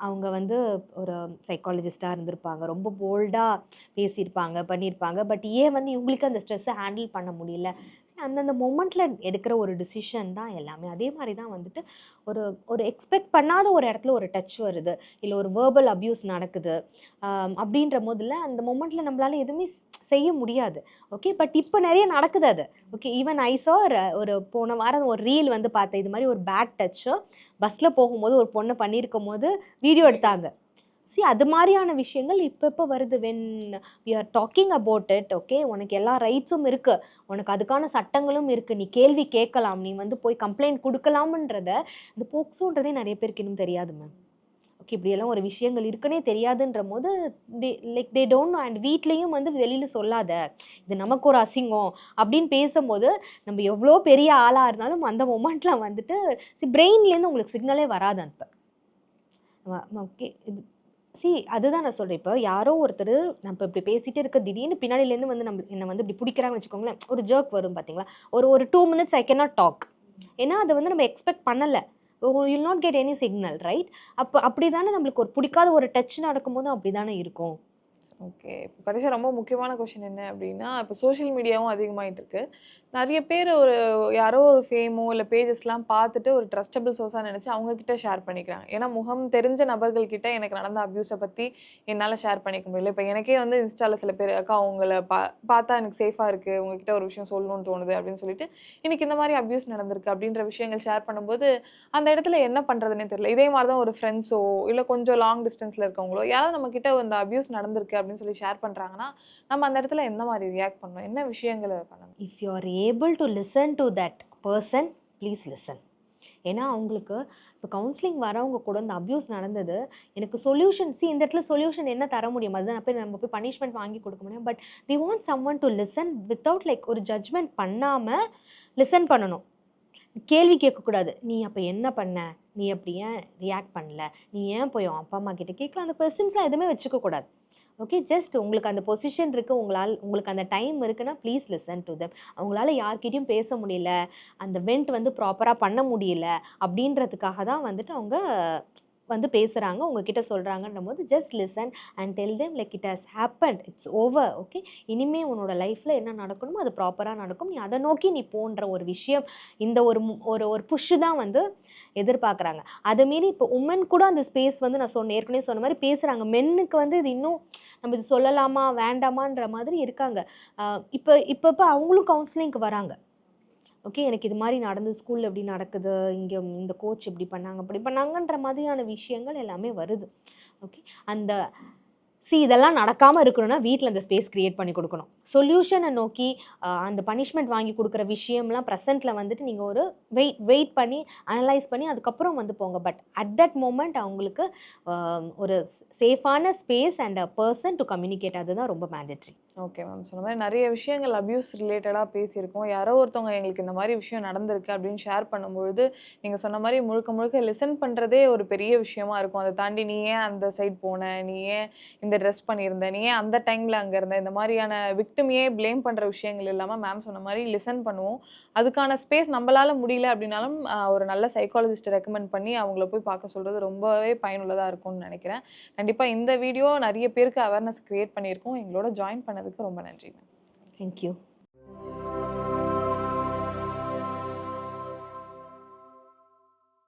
Speaker 1: அவங்க வந்து ஒரு சைக்காலஜிஸ்டாக இருந்திருப்பாங்க. ரொம்ப போல்டாக பேசியிருப்பாங்க பண்ணியிருப்பாங்க. பட் ஏன் வந்து இவங்களுக்கு அந்த ஸ்ட்ரெஸ்ஸை ஹேண்டில் பண்ண முடியல? அந்தந்த மொமெண்ட்டில் எடுக்கிற ஒரு டிசிஷன் தான் எல்லாமே. அதே மாதிரி தான் வந்துட்டு ஒரு ஒரு எக்ஸ்பெக்ட் பண்ணாத ஒரு இடத்துல ஒரு டச் வருது. இல்லை ஒரு வேர்பல் அப்யூஸ் நடக்குது. அப்படின்ற போதில் அந்த மொமெண்ட்டில் நம்மளால் எதுவுமே செய்ய முடியாது. ஓகே பட் இப்போ நிறைய நடக்குது அது. ஓகே ஈவன் ஐ ஒரு போன வாரம் ஒரு ரீல் வந்து பார்த்தேன். இது மாதிரி ஒரு பேட் டச்சு பஸ்ஸில் போகும்போது ஒரு பொண்ணை பண்ணியிருக்கும் போது வீடியோ எடுத்தாங்க. சி அது மாதிரியான விஷயங்கள் இப்போ இப்போ வருது. When we are talking about it okay உனக்கு எல்லா ரைட்ஸும் இருக்குது உனக்கு அதுக்கான சட்டங்களும் இருக்குது நீ கேள்வி கேட்கலாம். நீ வந்து போய் கம்ப்ளைண்ட் கொடுக்கலாம்ன்றத இந்த போக்ஸுன்றதே நிறைய பேருக்கு இன்னும் தெரியாது மேம் ஓகே இப்படியெல்லாம் ஒரு விஷயங்கள் இருக்குன்னே தெரியாதுன்ற போது they like they don't know and வீட்லேயும் வந்து வெளியில் சொல்லாத. இது நமக்கு ஒரு அசிங்கம் அப்படின்னு பேசும்போது நம்ம எவ்வளோ பெரிய ஆளாக இருந்தாலும் அந்த மொமெண்ட்டில் வந்துட்டு பிரெயின்லேருந்து உங்களுக்கு சிக்னலே வராது அப்போ. ஓகே இது சி அதுதான் நான் சொல்கிறேன் இப்போ யாரோ ஒருத்தர் நம்ம இப்படி பேசிகிட்டே இருக்க திடீர்னு பின்னாடியிலேருந்து வந்து நம்ம என்னை வந்து இப்படி பிடிக்கிறாங்கன்னு வச்சுக்கோங்களேன். ஒரு ஜர்க் வரும் பார்த்தீங்களா ஒரு ஒரு two minutes I cannot talk ஏன்னா அதை வந்து நம்ம எக்ஸ்பெக்ட் பண்ணலை. You'll not get any signal right அப்போ அப்படி தானே நம்மளுக்கு ஒரு பிடிக்காத ஒரு டச் நடக்கும்போது அப்படி தானே இருக்கும்.
Speaker 2: ஓகே இப்போ கடைசியாக ரொம்ப முக்கியமான கொஷின் என்ன அப்படின்னா இப்போ சோஷியல் மீடியாவும் அதிகமாகிட்டு இருக்கு. நிறைய பேர் ஒரு யாரோ ஒரு ஃபேமோ இல்லை பேஜஸ்லாம் பார்த்துட்டு ஒரு ட்ரஸ்டபிள் சோர்ஸாக நினச்சி அவங்கக்கிட்ட ஷேர் பண்ணிக்கிறாங்க. ஏன்னா முகம் தெரிஞ்ச நபர்கள்கிட்ட எனக்கு நடந்த அப்யூஸை பற்றி என்னால் ஷேர் பண்ணிக்க முடியல. இப்போ எனக்கே வந்து இன்ஸ்டாவில் சில பேர் அக்கா உங்களை பா பார்த்தா எனக்கு சேஃபாக இருக்குது உங்ககிட்ட ஒரு விஷயம் சொல்லணும்னு தோணுது அப்படின்னு சொல்லிட்டு இன்றைக்கி இந்த மாதிரி அப்யூஸ் நடந்திருக்கு அப்படின்ற விஷயங்கள் ஷேர் பண்ணும்போது அந்த இடத்துல என்ன பண்ணுறதுனே தெரியல. இதே மாதிரி தான் ஒரு ஃப்ரெண்ட்ஸோ இல்லை கொஞ்சம் லாங் டிஸ்டன்ஸில் இருக்கவங்களோ யாராவது நம்மக்கிட்ட அந்த இந்த அப்யூஸ் நடந்திருக்கு அப்படின்னு சொல்லி ஷேர் பண்ணுறாங்கன்னா நம்ம அந்த இடத்துல எந்த மாதிரி ரியாக்ட் பண்ணணும்? என்ன விஷயங்களை பண்ணணும்?
Speaker 1: If you are able to listen to that person please listen ஏன்னா அவங்களுக்கு இப்போ கவுன்சிலிங் வரவங்க கூட இந்த அப்யூஸ் நடந்தது. எனக்கு சொல்யூஷன் சி இந்த இடத்துல சொல்யூஷன் என்ன தர முடியும்? அதுதான் போய் நம்ம போய் பனிஷ்மெண்ட் வாங்கி கொடுக்க முடியும். But the want someone to listen without like ஒரு ஜட்ஜ்மெண்ட் பண்ணாமல் லிசன் பண்ணணும். கேள்வி கேட்கக்கூடாது. நீ அப்போ என்ன பண்ண? நீ அப்படி ஏன் ரியாக்ட் பண்ணல? நீ ஏன் போய் உன் அப்பா அம்மா கிட்ட கேட்கலாம் அந்த கொஸ்டின்ஸ்லாம் எதுவுமே வச்சுக்கக்கூடாது. ஓகே ஜஸ்ட் உங்களுக்கு அந்த பொசிஷன் இருக்குது உங்களால் உங்களுக்கு அந்த டைம் இருக்குன்னா ப்ளீஸ் லிசன் டு them. அவங்களால யார்கிட்டையும் பேச முடியல அந்த வெண்ட் வந்து ப்ராப்பராக பண்ண முடியல அப்படின்றதுக்காக தான் வந்துட்டு அவங்க வந்து பேசுகிறாங்க உங்ககிட்ட சொல்கிறாங்கன்ற போது just listen and tell them like it has happen it's over okay இனிமேல் உன்னோட லைஃப்பில் என்ன நடக்கணுமோ அது ப்ராப்பராக நடக்கும். நீ அதை நோக்கி நீ போன்ற ஒரு விஷயம் இந்த ஒரு ஒரு ஒரு புஷ்ஷு தான் வந்து எதிர்பார்க்குறாங்க. அதை மீறி இப்போ உமன் கூட அந்த ஸ்பேஸ் வந்து நான் சொன்ன ஏற்கனவே சொன்ன மாதிரி பேசுகிறாங்க மென்னுக்கு வந்து இது இன்னும் நம்ம இது சொல்லலாமா வேண்டாமான்ற மாதிரி இருக்காங்க. இப்போ இப்போ இப்போ அவங்களும் கவுன்சிலிங்க்கு வராங்க. ஓகே எனக்கு இது மாதிரி நடந்து ஸ்கூலில் இப்படி நடக்குது இங்கே இந்த கோச் இப்படி பண்ணாங்க அப்படி பண்ணாங்கன்ற மாதிரியான விஷயங்கள் எல்லாமே வருது. ஓகே அந்த சி இதெல்லாம் நடக்காமல் இருக்கணும்னா வீட்டில் அந்த ஸ்பேஸ் க்ரியேட் பண்ணி கொடுக்கணும். சொல்யூஷனை நோக்கி அந்த பனிஷ்மெண்ட் வாங்கி கொடுக்குற விஷயம்லாம் ப்ரெசென்ட்டில் வந்துட்டு நீங்கள் ஒரு வெயிட் வெயிட் பண்ணி அனலைஸ் பண்ணி அதுக்கப்புறம் வந்து போங்க. பட் அட் தட் மூமெண்ட் அவங்களுக்கு ஒரு சேஃபான space and a person to communicate அதுதான் ரொம்ப மேண்டட்ரி
Speaker 2: ஓகே மேம் சொன்ன மாதிரி நிறைய விஷயங்கள் அப்யூஸ் ரிலேட்டடாக பேசியிருக்கோம். யாரோ ஒருத்தவங்க எங்களுக்கு இந்த மாதிரி விஷயம் நடந்திருக்கு அப்படின்னு ஷேர் பண்ணும்பொழுது நீங்கள் சொன்ன மாதிரி முழுக்க முழுக்க லிசன் பண்ணுறதே ஒரு பெரிய விஷயமா இருக்கும். அதை தாண்டி நீ ஏன் அந்த சைட் போன? நீ ஏன் இந்த ட்ரெஸ் பண்ணியிருந்த? நீ ஏன் அந்த டைமில் அங்கே இருந்த? இந்த மாதிரியான விக்டிம் விக்டிமையே ப்ளேம் பண்ணுற விஷயங்கள் இல்லாமல் மேம் சொன்ன மாதிரி லிசன் பண்ணுவோம். அதுக்கான ஸ்பேஸ் நம்மளால் முடியல அப்படின்னாலும் ஒரு நல்ல சைக்காலஜிஸ்ட்டை ரெக்கமெண்ட் பண்ணி அவங்கள போய் பார்க்க சொல்கிறது ரொம்பவே பயனுள்ளதாக இருக்கும்னு நினைக்கிறேன். கண்டிப்பாக இந்த வீடியோ நிறைய பேருக்கு அவேர்னஸ் க்ரியேட் பண்ணியிருக்கோம். எங்களோட ஜாயின் பண்ணதுக்கு ரொம்ப நன்றி மேம்
Speaker 1: தேங்க்யூ